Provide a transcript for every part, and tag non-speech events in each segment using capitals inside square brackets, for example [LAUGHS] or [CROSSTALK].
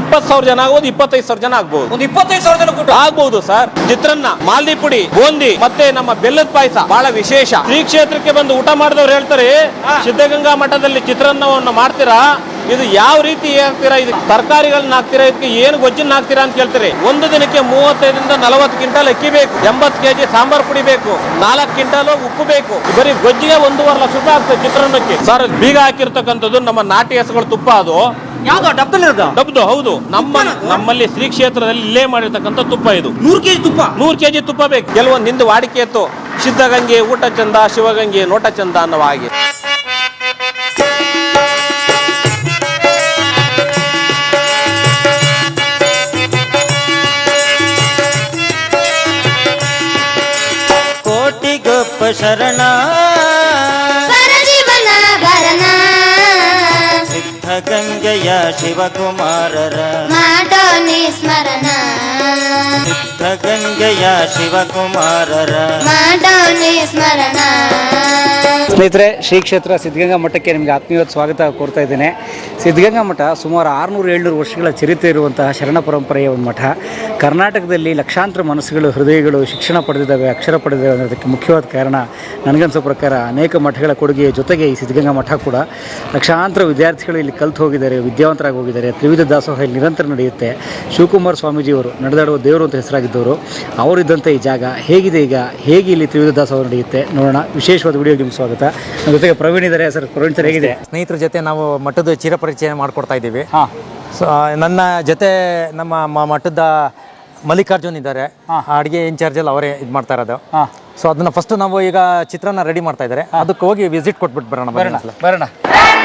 ಇಪ್ಪತ್ತು ಸಾವಿರ ಜನ ಆಗ್ಬೋದು ಇಪ್ಪತ್ತೈದು ಸಾವಿರ ಜನ ಆಗ್ಬೋದು. ಒಂದು ಇಪ್ಪತ್ತೈದು ಸಾವಿರ ಜನ ಕೂಡ ಆಗ್ಬಹುದು ಸರ್. ಚಿತ್ರಾನ್ನ ಮಾಲ್ದಿ ಪುಡಿ ಬೂಂದಿ ಮತ್ತೆ ನಮ್ಮ ಬೆಲ್ಲದ ಪಾಯಸ ಬಹಳ ವಿಶೇಷ. ಶ್ರೀ ಕ್ಷೇತ್ರಕ್ಕೆ ಬಂದು ಊಟ ಮಾಡಿದವ್ರು ಹೇಳ್ತಾರೆ ಸಿದ್ಧಗಂಗಾ ಮಠದಲ್ಲಿ ಚಿತ್ರಾನ್ನವನ್ನು ಮಾಡ್ತೀರಾ? ಇದು ಯಾವ ರೀತಿ ಹಾಕ್ತೀರಾ ಇದು ತರಕಾರಿಗಳನ್ನ ಹಾಕ್ತೀರಾ? ಇದಕ್ಕೆ ಏನು ಗೊಜ್ಜನ್ನ ಹಾಕ್ತೀರಾ ಅಂತ ಕೇಳ್ತೀರಿ. ಒಂದು ದಿನಕ್ಕೆ ಮೂವತ್ತೈದರಿಂದ ನಲವತ್ತು ಕ್ವಿಂಟಲ್ ಅಕ್ಕಿ ಬೇಕು. ಎಂಬತ್ತು ಕೆಜಿ ಸಾಂಬಾರ್ ಪುಡಿ ಬೇಕು. ನಾಲ್ಕು ಕ್ವಿಂಟಲ್ ಉಪ್ಪು ಬೇಕು. ಬರೀ ಗೊಜ್ಜಿಗೆ ಒಂದೂವರೆ ಲಕ್ಷ ರೂಪಾಯಿ ಆಗ್ತದೆ ಚಿತ್ರಾನ್ನಕ್ಕೆ. ಸರ್ ಬೀಗ ಹಾಕಿರ್ತಕ್ಕಂಥದ್ದು ನಮ್ಮ ನಾಟಿ ಹೆಸರುಗಳು ತುಪ್ಪ ಅದು. ಡಬ್ದು ಹೌದು. ನಮ್ಮ ನಮ್ಮಲ್ಲಿ ಶ್ರೀ ಕ್ಷೇತ್ರದಲ್ಲಿ ಇಲ್ಲೇ ಮಾಡಿರ್ತಕ್ಕಂಥ ತುಪ್ಪ ಇದು. ನೂರು ಕೆಜಿ ತುಪ್ಪ? ನೂರು ಕೆಜಿ ತುಪ್ಪ ಬೇಕು. ಕೆಲವೊಂದು ನಿಂದು ವಾಡಿಕೆ ಇತ್ತು ಸಿದ್ಧಗಂಗೆ ಊಟ ಚಂದ ಶಿವಗಂಗೆ ನೋಟ ಚಂದ ಅನ್ನೋ ಹಾಗೆ. ಕೋಟಿ ಗೊಪ್ಪ ಶರಣ ಪರಜೀವನ ಭರಣ ಸಿದ್ಧ ಗಂಗೆಯ ಶಿವಕುಮಾರರ ಮಾಡೋ ನಿಸ್ಮರಣ ಗಂಗೆಯ ಶಿವಕುಮಾರರ. ಮಾಡೋ ಸ್ಮರಣ. ಸ್ನೇಹಿತರೆ ಶ್ರೀ ಕ್ಷೇತ್ರ ಸಿದ್ಧಗಂಗಾ ಮಠಕ್ಕೆ ನಿಮಗೆ ಆತ್ಮೀಯವಾದ ಸ್ವಾಗತ ಕೋರ್ತಾ ಇದ್ದೇನೆ. ಸಿದ್ಧಗಂಗಾ ಮಠ ಸುಮಾರು ಆರುನೂರು ಏಳ್ನೂರು ವರ್ಷಗಳ ಚರಿತ್ರೆ ಇರುವಂತಹ ಶರಣ ಪರಂಪರೆಯ ಒಂದು ಮಠ. ಕರ್ನಾಟಕದಲ್ಲಿ ಲಕ್ಷಾಂತರ ಮನಸ್ಸುಗಳು ಹೃದಯಗಳು ಶಿಕ್ಷಣ ಪಡೆದಿದ್ದಾವೆ ಅಕ್ಷರ ಪಡೆದಿದ್ದಾವೆ ಅನ್ನೋದಕ್ಕೆ ಮುಖ್ಯವಾದ ಕಾರಣ ನನಗನ್ಸೋ ಪ್ರಕಾರ ಅನೇಕ ಮಠಗಳ ಕೊಡುಗೆಯ ಜೊತೆಗೆ ಈ ಸಿದ್ಧಗಂಗಾ ಮಠ ಕೂಡ ಲಕ್ಷಾಂತರ ವಿದ್ಯಾರ್ಥಿಗಳು ಇಲ್ಲಿ ಕಲ್ತು ಹೋಗಿದ್ದಾರೆ ವಿದ್ಯಾವಂತರಾಗಿ ಹೋಗಿದ್ದಾರೆ. ತ್ರಿವಿಧ ದಾಸೋಹ ಇಲ್ಲಿ ನಿರಂತರ ನಡೆಯುತ್ತೆ. ಶಿವಕುಮಾರ್ ಸ್ವಾಮೀಜಿಯವರು ನಡೆದಾಡುವ ದೇವರು ಅಂತ ಹೆಸರಾಗಿದ್ದವರು. ಅವರಿದ್ದಂಥ ಈ ಜಾಗ ಹೇಗಿದೆ ಈಗ? ಹೇಗೆ ಇಲ್ಲಿ ತ್ರಿವಿಧ ದಾಸೋಹ ನಡೆಯುತ್ತೆ? ನೋಡೋಣ. ವಿಶೇಷವಾದ ವಿಡಿಯೋ ನಿಮ್ಗೆ ಸ್ವಾಗತ. ನಮ್ಮ ಜೊತೆಗೆ ಪ್ರವೀಣ್ ಇದ್ದಾರೆ ಸರ್ ಪ್ರವೀಣ್ ಸರ್ ಹೇಗಿದೆ? ಸ್ನೇಹಿತರ ಜೊತೆ ನಾವು ಮಠದ ಚಿರಪರಿಚಯ ಮಾಡಿಕೊಡ್ತಾ ಇದ್ದೀವಿ. ಹಾಂ. ಸೊ ನನ್ನ ಜೊತೆ ನಮ್ಮ ಮ- ಮಠದ ಮಲ್ಲಿಕಾರ್ಜುನ್ ಇದ್ದಾರೆ. ಅಡುಗೆ ಇನ್ಚಾರ್ಜಲ್ಲಿ ಅವರೇ ಇದು ಮಾಡ್ತಾ ಇರೋದು. ಹಾಂ. ಸೊ ಅದನ್ನ ಫಸ್ಟ್ ನಾವು ಈಗ ಚಿತ್ರನ ರೆಡಿ ಮಾಡ್ತಾ ಇದ್ದಾರೆ. ಅದಕ್ಕೆ ಹೋಗಿ ವಿಸಿಟ್ ಕೊಟ್ಬಿಟ್ಟು ಬರೋಣ ಬರೋಣ. ಬರೋಣ. ಏನ್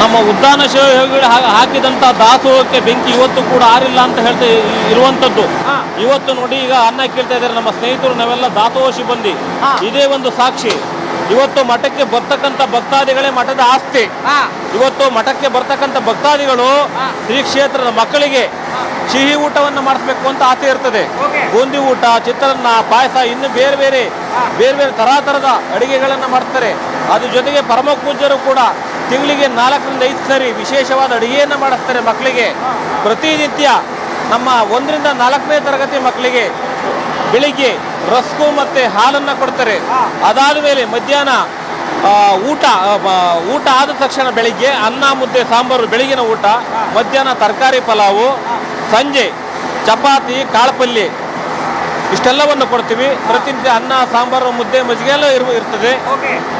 ನಮ್ಮ ಉದ್ದಾನ ಶಿವಗಳು ಹಾಕಿದಂತ ದಾಸೋಹಕ್ಕೆ ಬೆಂಕಿ ಇವತ್ತು ಕೂಡ ಆರಿಲ್ಲ ಅಂತ ಹೇಳ್ತಾ ಇರುವಂಥದ್ದು ಇರುವಂತದ್ದು ಇವತ್ತು ನೋಡಿ ಈಗ ಅನ್ನ ಕೇಳ್ತಾ ಇದ್ದಾರೆ ನಮ್ಮ ಸ್ನೇಹಿತರು ನಾವೆಲ್ಲ ದಾಸೋಹ ಸಿಬ್ಬಂದಿ ಇದೇ ಒಂದು ಸಾಕ್ಷಿ. ಇವತ್ತು ಮಠಕ್ಕೆ ಬರ್ತಕ್ಕಂಥ ಭಕ್ತಾದಿಗಳೇ ಮಠದ ಆಸ್ತಿ. ಇವತ್ತು ಮಠಕ್ಕೆ ಬರ್ತಕ್ಕಂಥ ಭಕ್ತಾದಿಗಳು ಶ್ರೀ ಕ್ಷೇತ್ರದ ಮಕ್ಕಳಿಗೆ ಸಿಹಿ ಊಟವನ್ನು ಮಾಡಿಸ್ಬೇಕು ಅಂತ ಆಸೆ ಇರ್ತದೆ. ಬೂಂದಿ ಊಟ ಚಿತ್ರಾನ್ನ ಪಾಯಸ ಇನ್ನು ಬೇರೆ ಬೇರೆ ಬೇರೆ ಬೇರೆ ತರಹ ತರದ ಅಡಿಗೆಗಳನ್ನು ಮಾಡ್ತಾರೆ. ಅದ್ರ ಜೊತೆಗೆ ಪರಮ ಪೂಜ್ಯರು ಕೂಡ ತಿಂಗಳಿಗೆ ನಾಲ್ಕರಿಂದ ಐದು ಸರಿ ವಿಶೇಷವಾದ ಅಡುಗೆಯನ್ನು ಮಾಡಿಸ್ತಾರೆ ಮಕ್ಕಳಿಗೆ. ಪ್ರತಿನಿತ್ಯ ನಮ್ಮ ಒಂದರಿಂದ ನಾಲ್ಕನೇ ತರಗತಿ ಮಕ್ಕಳಿಗೆ ಬೆಳಿಗ್ಗೆ ರಸ್ಕು ಮತ್ತು ಹಾಲನ್ನು ಕೊಡ್ತಾರೆ. ಅದಾದ ಮೇಲೆ ಮಧ್ಯಾಹ್ನ ಊಟ ಊಟ ಆದ ತಕ್ಷಣ ಬೆಳಿಗ್ಗೆ ಅನ್ನ ಮುದ್ದೆ ಸಾಂಬಾರು ಬೆಳಗಿನ ಊಟ ಮಧ್ಯಾಹ್ನ ತರಕಾರಿ ಪಲಾವು ಸಂಜೆ ಚಪಾತಿ ಕಾಳುಪಲ್ಯ ಇಷ್ಟೆಲ್ಲವನ್ನು ಕೊಡ್ತೀವಿ. ಪ್ರತಿನಿತ್ಯ ಅನ್ನ ಸಾಂಬಾರು ಮುದ್ದೆ ಮಜ್ಜಿಗೆ ಎಲ್ಲ ಇರು ಇರ್ತದೆ.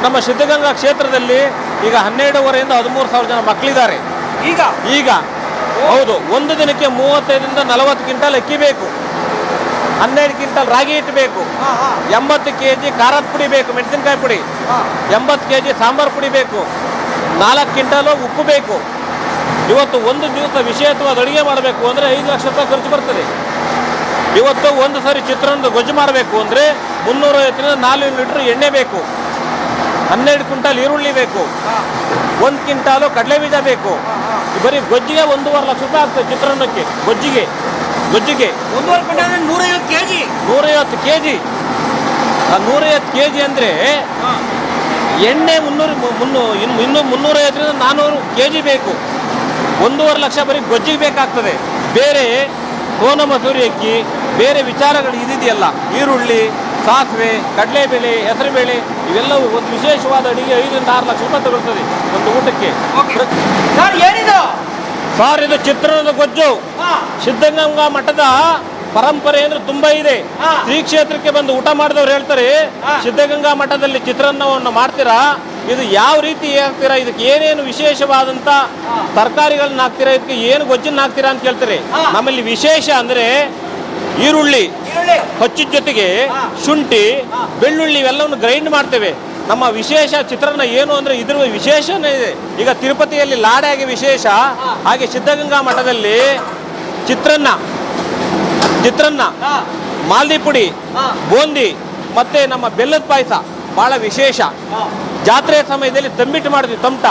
ನಮ್ಮ ಸಿದ್ಧಗಂಗಾ ಕ್ಷೇತ್ರದಲ್ಲಿ ಈಗ ಹನ್ನೆರಡುವರೆಯಿಂದ ಹದಿಮೂರು ಸಾವಿರ ಜನ ಮಕ್ಕಳಿದ್ದಾರೆ. ಈಗ? ಈಗ. ಹೌದು ಒಂದು ದಿನಕ್ಕೆ ಮೂವತ್ತೈದರಿಂದ ನಲವತ್ತು ಕ್ವಿಂಟಲ್ ಅಕ್ಕಿ ಬೇಕು. ಹನ್ನೆರಡು ಕ್ವಿಂಟಲ್ ರಾಗಿ ಹಿಟ್ಟು ಬೇಕು. ಎಂಬತ್ತು ಕೆ ಜಿ ಖಾರದ ಪುಡಿ ಬೇಕು ಮೆಣಸಿನಕಾಯಿ ಪುಡಿ. ಎಂಬತ್ತು ಕೆ ಜಿ ಸಾಂಬಾರು ಪುಡಿ ಬೇಕು. ನಾಲ್ಕು ಕ್ವಿಂಟಲು ಉಪ್ಪು ಬೇಕು. ಇವತ್ತು ಒಂದು ದಿವಸ ವಿಶೇಷವಾದ ಅಡುಗೆ ಮಾಡಬೇಕು ಅಂದರೆ ಐದು ಲಕ್ಷ ರೂಪಾಯಿ ಖರ್ಚು ಬರ್ತದೆ. ಇವತ್ತು ಒಂದು ಸರಿ ಚಿತ್ರಾನ್ನದ ಗೊಜ್ಜು ಮಾಡಬೇಕು ಅಂದರೆ ಮುನ್ನೂರೈವತ್ತರಿಂದ ನಾಲ್ಕು ಲೀಟ್ರ್ ಎಣ್ಣೆ ಬೇಕು. ಹನ್ನೆರಡು ಕ್ವಿಂಟಾಲ್ ಈರುಳ್ಳಿ ಬೇಕು. ಒಂದು ಕ್ವಿಂಟಾಲು ಕಡಲೆ ಬೀಜ ಬೇಕು. ಬರೀ ಗೊಜ್ಜಿಗೆ ಒಂದೂವರೆ ಲಕ್ಷ ರೂಪಾಯಿ ಆಗ್ತದೆ ಚಿತ್ರಾನ್ನಕ್ಕೆ. ಗೊಜ್ಜಿಗೆ ಗೊಜ್ಜಿಗೆ. ಒಂದೂವರೆ ಕ್ವಿಂಟಲ್ ನೂರೈವತ್ತು ನೂರೈವತ್ತು ಕೆಜಿ. ನೂರೈವತ್ತು ಕೆ ಜಿ ನೂರೈವತ್ತು ಕೆ ಜಿ ಅಂದರೆ ಎಣ್ಣೆ ಮುನ್ನೂರು ಮುನ್ನೂ ಇನ್ನು ಇನ್ನೂ ಮುನ್ನೂರೈವತ್ತರಿಂದ ನಾನ್ನೂರು ಕೆ ಜಿ ಬೇಕು. ಒಂದೂವರೆ ಲಕ್ಷ ಬರೀ ಗೊಜ್ಜಿಗೆ ಬೇಕಾಗ್ತದೆ. ಬೇರೆ ಸೋನ ಮಸೂರಿ ಅಕ್ಕಿ ಬೇರೆ ವಿಚಾರಗಳು ಇದಿದೆಯಲ್ಲ ಈರುಳ್ಳಿ ಸಾಸಿವೆ ಕಡಲೆಬೇಳೆ ಹೆಸರುಬೇಳೆ ಇವೆಲ್ಲವೂ ಒಂದು ವಿಶೇಷವಾದ ಅಡಿಗೆ ಐದರಿಂದ ಆರು ಲಕ್ಷ ರೂಪಾಯಿ ತಗೊಳ್ತದೆ ಒಂದು ಊಟಕ್ಕೆ. ಸರ್ ಏನಿದು? ಸಾರ್ ಇದು ಚಿತ್ರದ ಗೊಜ್ಜು. ಸಿದ್ಧಗಂಗಾ ಮಠದ ಪರಂಪರೆ ಅಂದ್ರೆ ತುಂಬಾ ಇದೆ. ಶ್ರೀ ಕ್ಷೇತ್ರಕ್ಕೆ ಬಂದು ಊಟ ಮಾಡಿದವ್ರು ಹೇಳ್ತಾರೆ ಸಿದ್ಧಗಂಗಾ ಮಠದಲ್ಲಿ ಚಿತ್ರಾನ್ನವನ್ನು ಮಾಡ್ತೀರಾ? ಇದು ಯಾವ ರೀತಿ ಹಾಕ್ತೀರಾ? ಇದಕ್ಕೆ ಏನೇನು ವಿಶೇಷವಾದಂತ ತರಕಾರಿಗಳನ್ನ ಹಾಕ್ತೀರಾ? ಇದಕ್ಕೆ ಏನು ಗೊಜ್ಜನ್ನ ಹಾಕ್ತೀರಾ ಅಂತ ಕೇಳ್ತಾರೆ. ನಮ್ಮಲ್ಲಿ ವಿಶೇಷ ಅಂದ್ರೆ ಈರುಳ್ಳಿ ಹಚ್ಚಿ ಹಚ್ಚಿದ ಜೊತೆಗೆ ಶುಂಠಿ ಬೆಳ್ಳುಳ್ಳಿ ಇವೆಲ್ಲವನ್ನು ಗ್ರೈಂಡ್ ಮಾಡ್ತೇವೆ. ನಮ್ಮ ವಿಶೇಷ ಚಿತ್ರಾನ್ನ ಏನು ಅಂದ್ರೆ ಇದ್ರ ವಿಶೇಷನೇ ಇದೆ. ಈಗ ತಿರುಪತಿಯಲ್ಲಿ ಲಾಡಾಗಿ ವಿಶೇಷ. ಹಾಗೆ ಸಿದ್ಧಗಂಗಾ ಮಠದಲ್ಲಿ ಚಿತ್ರಾನ್ನ ಚಿತ್ರಾನ್ನ ಮಾಲ್ದಿ ಪುಡಿ ಬೂಂದಿ ಮತ್ತೆ ನಮ್ಮ ಬೆಲ್ಲದ ಪಾಯಸ ಬಹಳ ವಿಶೇಷ. ಜಾತ್ರೆ ಸಮಯದಲ್ಲಿ ತಂಬಿಟ್ಟು ಮಾಡಿದ್ವಿ ತಮಟ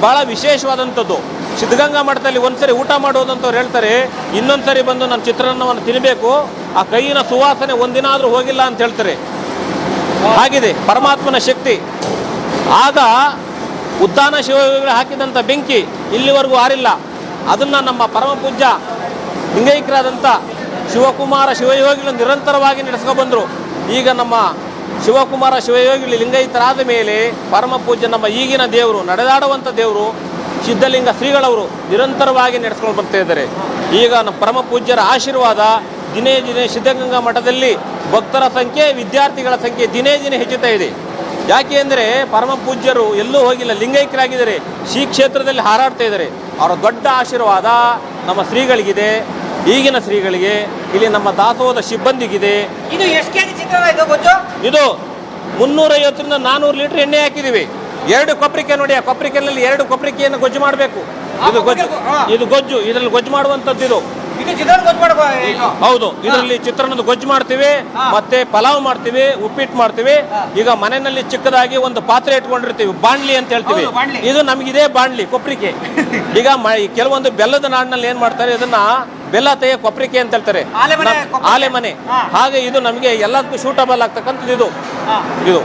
ಬಹಳ ವಿಶೇಷವಾದಂಥದ್ದು. ಸಿದ್ಧಗಂಗಾ ಮಠದಲ್ಲಿ ಒಂದ್ಸರಿ ಊಟ ಮಾಡೋದಂತವ್ರು ಹೇಳ್ತಾರೆ, ಇನ್ನೊಂದ್ಸರಿ ಬಂದು ನಾನು ಚಿತ್ರಾನ್ನವನ್ನು ತಿನ್ನಬೇಕು ಆ ಕೈಯಿನ ಸುವಾಸನೆ ಒಂದಿನ ಆದರೂ ಹೋಗಿಲ್ಲ ಅಂತ ಹೇಳ್ತಾರೆ. ಆಗಿದೆ ಪರಮಾತ್ಮನ ಶಕ್ತಿ. ಆಗ ಉದ್ದಾನ ಶಿವಯೋಗಿಗಳು ಹಾಕಿದಂಥ ಬೆಂಕಿ ಇಲ್ಲಿವರೆಗೂ ಆರಿಲ್ಲ. ಅದನ್ನು ನಮ್ಮ ಪರಮ ಪೂಜ್ಯ ಲಿಂಗೈಕ್ಯರಾದಂಥ ಶಿವಕುಮಾರ ಶಿವಯೋಗಿಗಳು ನಿರಂತರವಾಗಿ ನಡೆಸ್ಕೊಬಂದರು ಬಂದರು ಈಗ ನಮ್ಮ ಶಿವಕುಮಾರ ಶಿವಯೋಗಿಗಳು ಲಿಂಗೈತರಾದ ಮೇಲೆ ಪರಮ ಪೂಜ್ಯ ನಮ್ಮ ಈಗಿನ ದೇವರು ನಡೆದಾಡುವಂಥ ದೇವರು ಸಿದ್ಧಲಿಂಗ ಶ್ರೀಗಳವರು ನಿರಂತರವಾಗಿ ನಡೆಸ್ಕೊಂಡು ಬರ್ತಾ ಇದ್ದಾರೆ. ಈಗ ನಮ್ಮ ಪರಮ ಪೂಜ್ಯರ ಆಶೀರ್ವಾದ ದಿನೇ ದಿನೇ ಸಿದ್ಧಗಂಗಾ ಮಠದಲ್ಲಿ ಭಕ್ತರ ಸಂಖ್ಯೆ ವಿದ್ಯಾರ್ಥಿಗಳ ಸಂಖ್ಯೆ ದಿನೇ ದಿನೇ ಹೆಚ್ಚುತ್ತಾ ಇದೆ. ಯಾಕೆ ಅಂದರೆ ಪರಮ ಪೂಜ್ಯರು ಎಲ್ಲೂ ಹೋಗಿಲ್ಲ ಲಿಂಗೈಕ್ಯರಾಗಿದ್ದಾರೆ ಶ್ರೀ ಕ್ಷೇತ್ರದಲ್ಲಿ ಹಾರಾಡ್ತಾ ಇದ್ದಾರೆ. ಅವರ ದೊಡ್ಡ ಆಶೀರ್ವಾದ ನಮ್ಮ ಶ್ರೀಗಳಿಗಿದೆ ಈಗಿನ ಶ್ರೀಗಳಿಗೆ ಇಲ್ಲಿ ನಮ್ಮ ದಾಸೋಹದ ಸಿಬ್ಬಂದಿಗಿದೆ. ಇದು ಮುನ್ನೂರೈವತ್ತರಿಂದ ನಾನೂರು ಲೀಟರ್ ಎಣ್ಣೆ ಹಾಕಿದೀವಿ ಎರಡು ಕೊಬ್ಬರಿಕೆ ನೋಡಿ ಆ ಕೊಬ್ಬರಿಕೆನಲ್ಲಿ ಎರಡು ಕೊಬ್ಬರಿಕೆಯನ್ನು ಗೊಜ್ಜು ಮಾಡಬೇಕು. ಇದು ಗೊಜ್ಜು ಇದು ಗೊಜ್ಜು ಇದರಲ್ಲಿ ಗೊಜ್ಜು ಮಾಡುವಂತದ್ದು ಇದು. ಹೌದು ಇದರಲ್ಲಿ ಚಿತ್ರಾನ್ನದ ಗೊಜ್ಜು ಮಾಡ್ತೀವಿ ಮತ್ತೆ ಪಲಾವ್ ಮಾಡ್ತೀವಿ ಉಪ್ಪಿಟ್ಟು ಮಾಡ್ತೀವಿ. ಈಗ ಮನೆಯಲ್ಲಿ ಚಿಕ್ಕದಾಗಿ ಒಂದು ಪಾತ್ರೆ ಇಟ್ಕೊಂಡಿರ್ತೀವಿ ಬಾಣ್ಲಿ ಅಂತ ಹೇಳ್ತೀವಿ. ಇದು ನಮಗಿದೆ ಬಾಣ್ಲಿ ಕೊಪ್ರಿಕೆ. [LAUGHS] ಈಗ ಕೆಲವೊಂದು ಬೆಲ್ಲದ ನಾಡಿನಲ್ಲಿ ಏನ್ ಮಾಡ್ತಾರೆ ಇದನ್ನ ಬೆಲ್ಲ ತೆಯ ಕೊಪ್ರಿಕೆ ಅಂತ ಹೇಳ್ತಾರೆ. ಆಲೆ ಮನೆ. ಹಾಗೆ ಇದು ನಮಗೆ ಎಲ್ಲದಕ್ಕೂ ಶೂಟಬಲ್ ಆಗ್ತಕ್ಕಂಥದ್ದು ಇದು. ಇದು.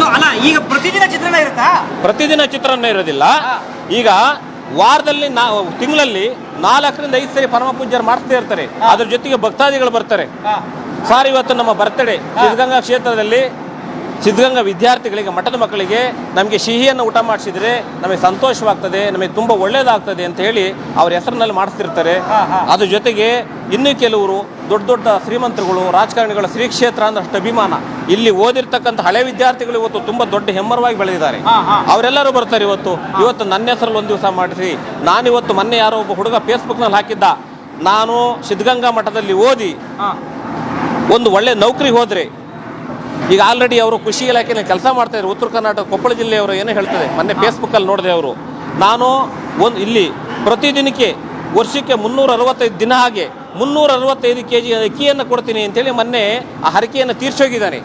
ಸೊ ಅಲ್ಲ ಈಗ ಪ್ರತಿದಿನ ಚಿತ್ರಣ ಇರುತ್ತಾ? ಪ್ರತಿದಿನ ಚಿತ್ರಣ ಇರೋದಿಲ್ಲ. ಈಗ ವಾರದಲ್ಲಿ ನಾ ತಿಂಗಳಲ್ಲಿ ನಾಲ್ಕರಿಂದ ಐದು ಸರಿ ಪರಮ ಪೂಜ್ಯರು ಮಾಡ್ತಾ ಇರ್ತಾರೆ. ಅದ್ರ ಜೊತೆಗೆ ಭಕ್ತಾದಿಗಳು ಬರ್ತಾರೆ. ಸರ್ ಇವತ್ತು ನಮ್ಮ ಬರ್ತಡೇ ಸಿದ್ಧಗಂಗಾ ಕ್ಷೇತ್ರದಲ್ಲಿ ಸಿದ್ಧಗಂಗಾ ವಿದ್ಯಾರ್ಥಿಗಳಿಗೆ ಮಠದ ಮಕ್ಕಳಿಗೆ ನಮಗೆ ಸಿಹಿಯನ್ನು ಊಟ ಮಾಡಿಸಿದ್ರೆ ನಮಗೆ ಸಂತೋಷವಾಗ್ತದೆ ನಮಗೆ ತುಂಬ ಒಳ್ಳೇದಾಗ್ತದೆ ಅಂತ ಹೇಳಿ ಅವ್ರ ಹೆಸರಿನಲ್ಲಿ ಮಾಡಿಸ್ತಿರ್ತಾರೆ. ಅದ್ರ ಜೊತೆಗೆ ಇನ್ನೂ ಕೆಲವರು ದೊಡ್ಡ ದೊಡ್ಡ ಶ್ರೀಮಂತರುಗಳು ರಾಜಕಾರಣಿಗಳ ಶ್ರೀ ಕ್ಷೇತ್ರ ಅಂದ್ರೆ ಅಷ್ಟು ಅಭಿಮಾನ. ಇಲ್ಲಿ ಓದಿರ್ತಕ್ಕಂಥ ಹಳೆ ವಿದ್ಯಾರ್ಥಿಗಳು ಇವತ್ತು ತುಂಬಾ ದೊಡ್ಡ ಹೆಮ್ಮರವಾಗಿ ಬೆಳೆದಿದ್ದಾರೆ. ಅವರೆಲ್ಲರೂ ಬರ್ತಾರೆ ಇವತ್ತು. ಇವತ್ತು ನನ್ನ ಹೆಸರಲ್ಲಿ ಒಂದು ದಿವಸ ಮಾಡಿಸಿ. ನಾನು ಇವತ್ತು ಮೊನ್ನೆ ಯಾರೋ ಒಬ್ಬ ಹುಡುಗ ಫೇಸ್ಬುಕ್ನಲ್ಲಿ ಹಾಕಿದ್ದ. ನಾನು ಸಿದ್ಧಗಂಗಾ ಮಠದಲ್ಲಿ ಓದಿ ಒಂದು ಒಳ್ಳೆ ನೌಕರಿ ಹೋದ್ರೆ. ಈಗ ಆಲ್ರೆಡಿ ಅವರು ಕೃಷಿ ಇಲಾಖೆಯಲ್ಲಿ ಕೆಲಸ ಮಾಡ್ತಾ ಇದ್ದಾರೆ. ಉತ್ತರ ಕರ್ನಾಟಕ ಕೊಪ್ಪಳ ಜಿಲ್ಲೆಯವರು ಏನೋ ಹೇಳ್ತಾರೆ. ಮೊನ್ನೆ ಫೇಸ್ಬುಕ್ಕಲ್ಲಿ ನೋಡಿದೆ ಅವರು. ನಾನು ಒಂದು ಇಲ್ಲಿ ಪ್ರತಿದಿನಕ್ಕೆ ವರ್ಷಕ್ಕೆ ಮುನ್ನೂರ ಅರವತ್ತೈದು ದಿನ ಹಾಗೆ ಮುನ್ನೂರ ಅರವತ್ತೈದು ಕೆ ಜಿ ಅಕ್ಕಿಯನ್ನು ಕೊಡ್ತೀನಿ ಅಂತೇಳಿ ಮೊನ್ನೆ ಆ ಹರಕೆಯನ್ನು ತೀರ್ಸೋಗಿದ್ದಾನೆ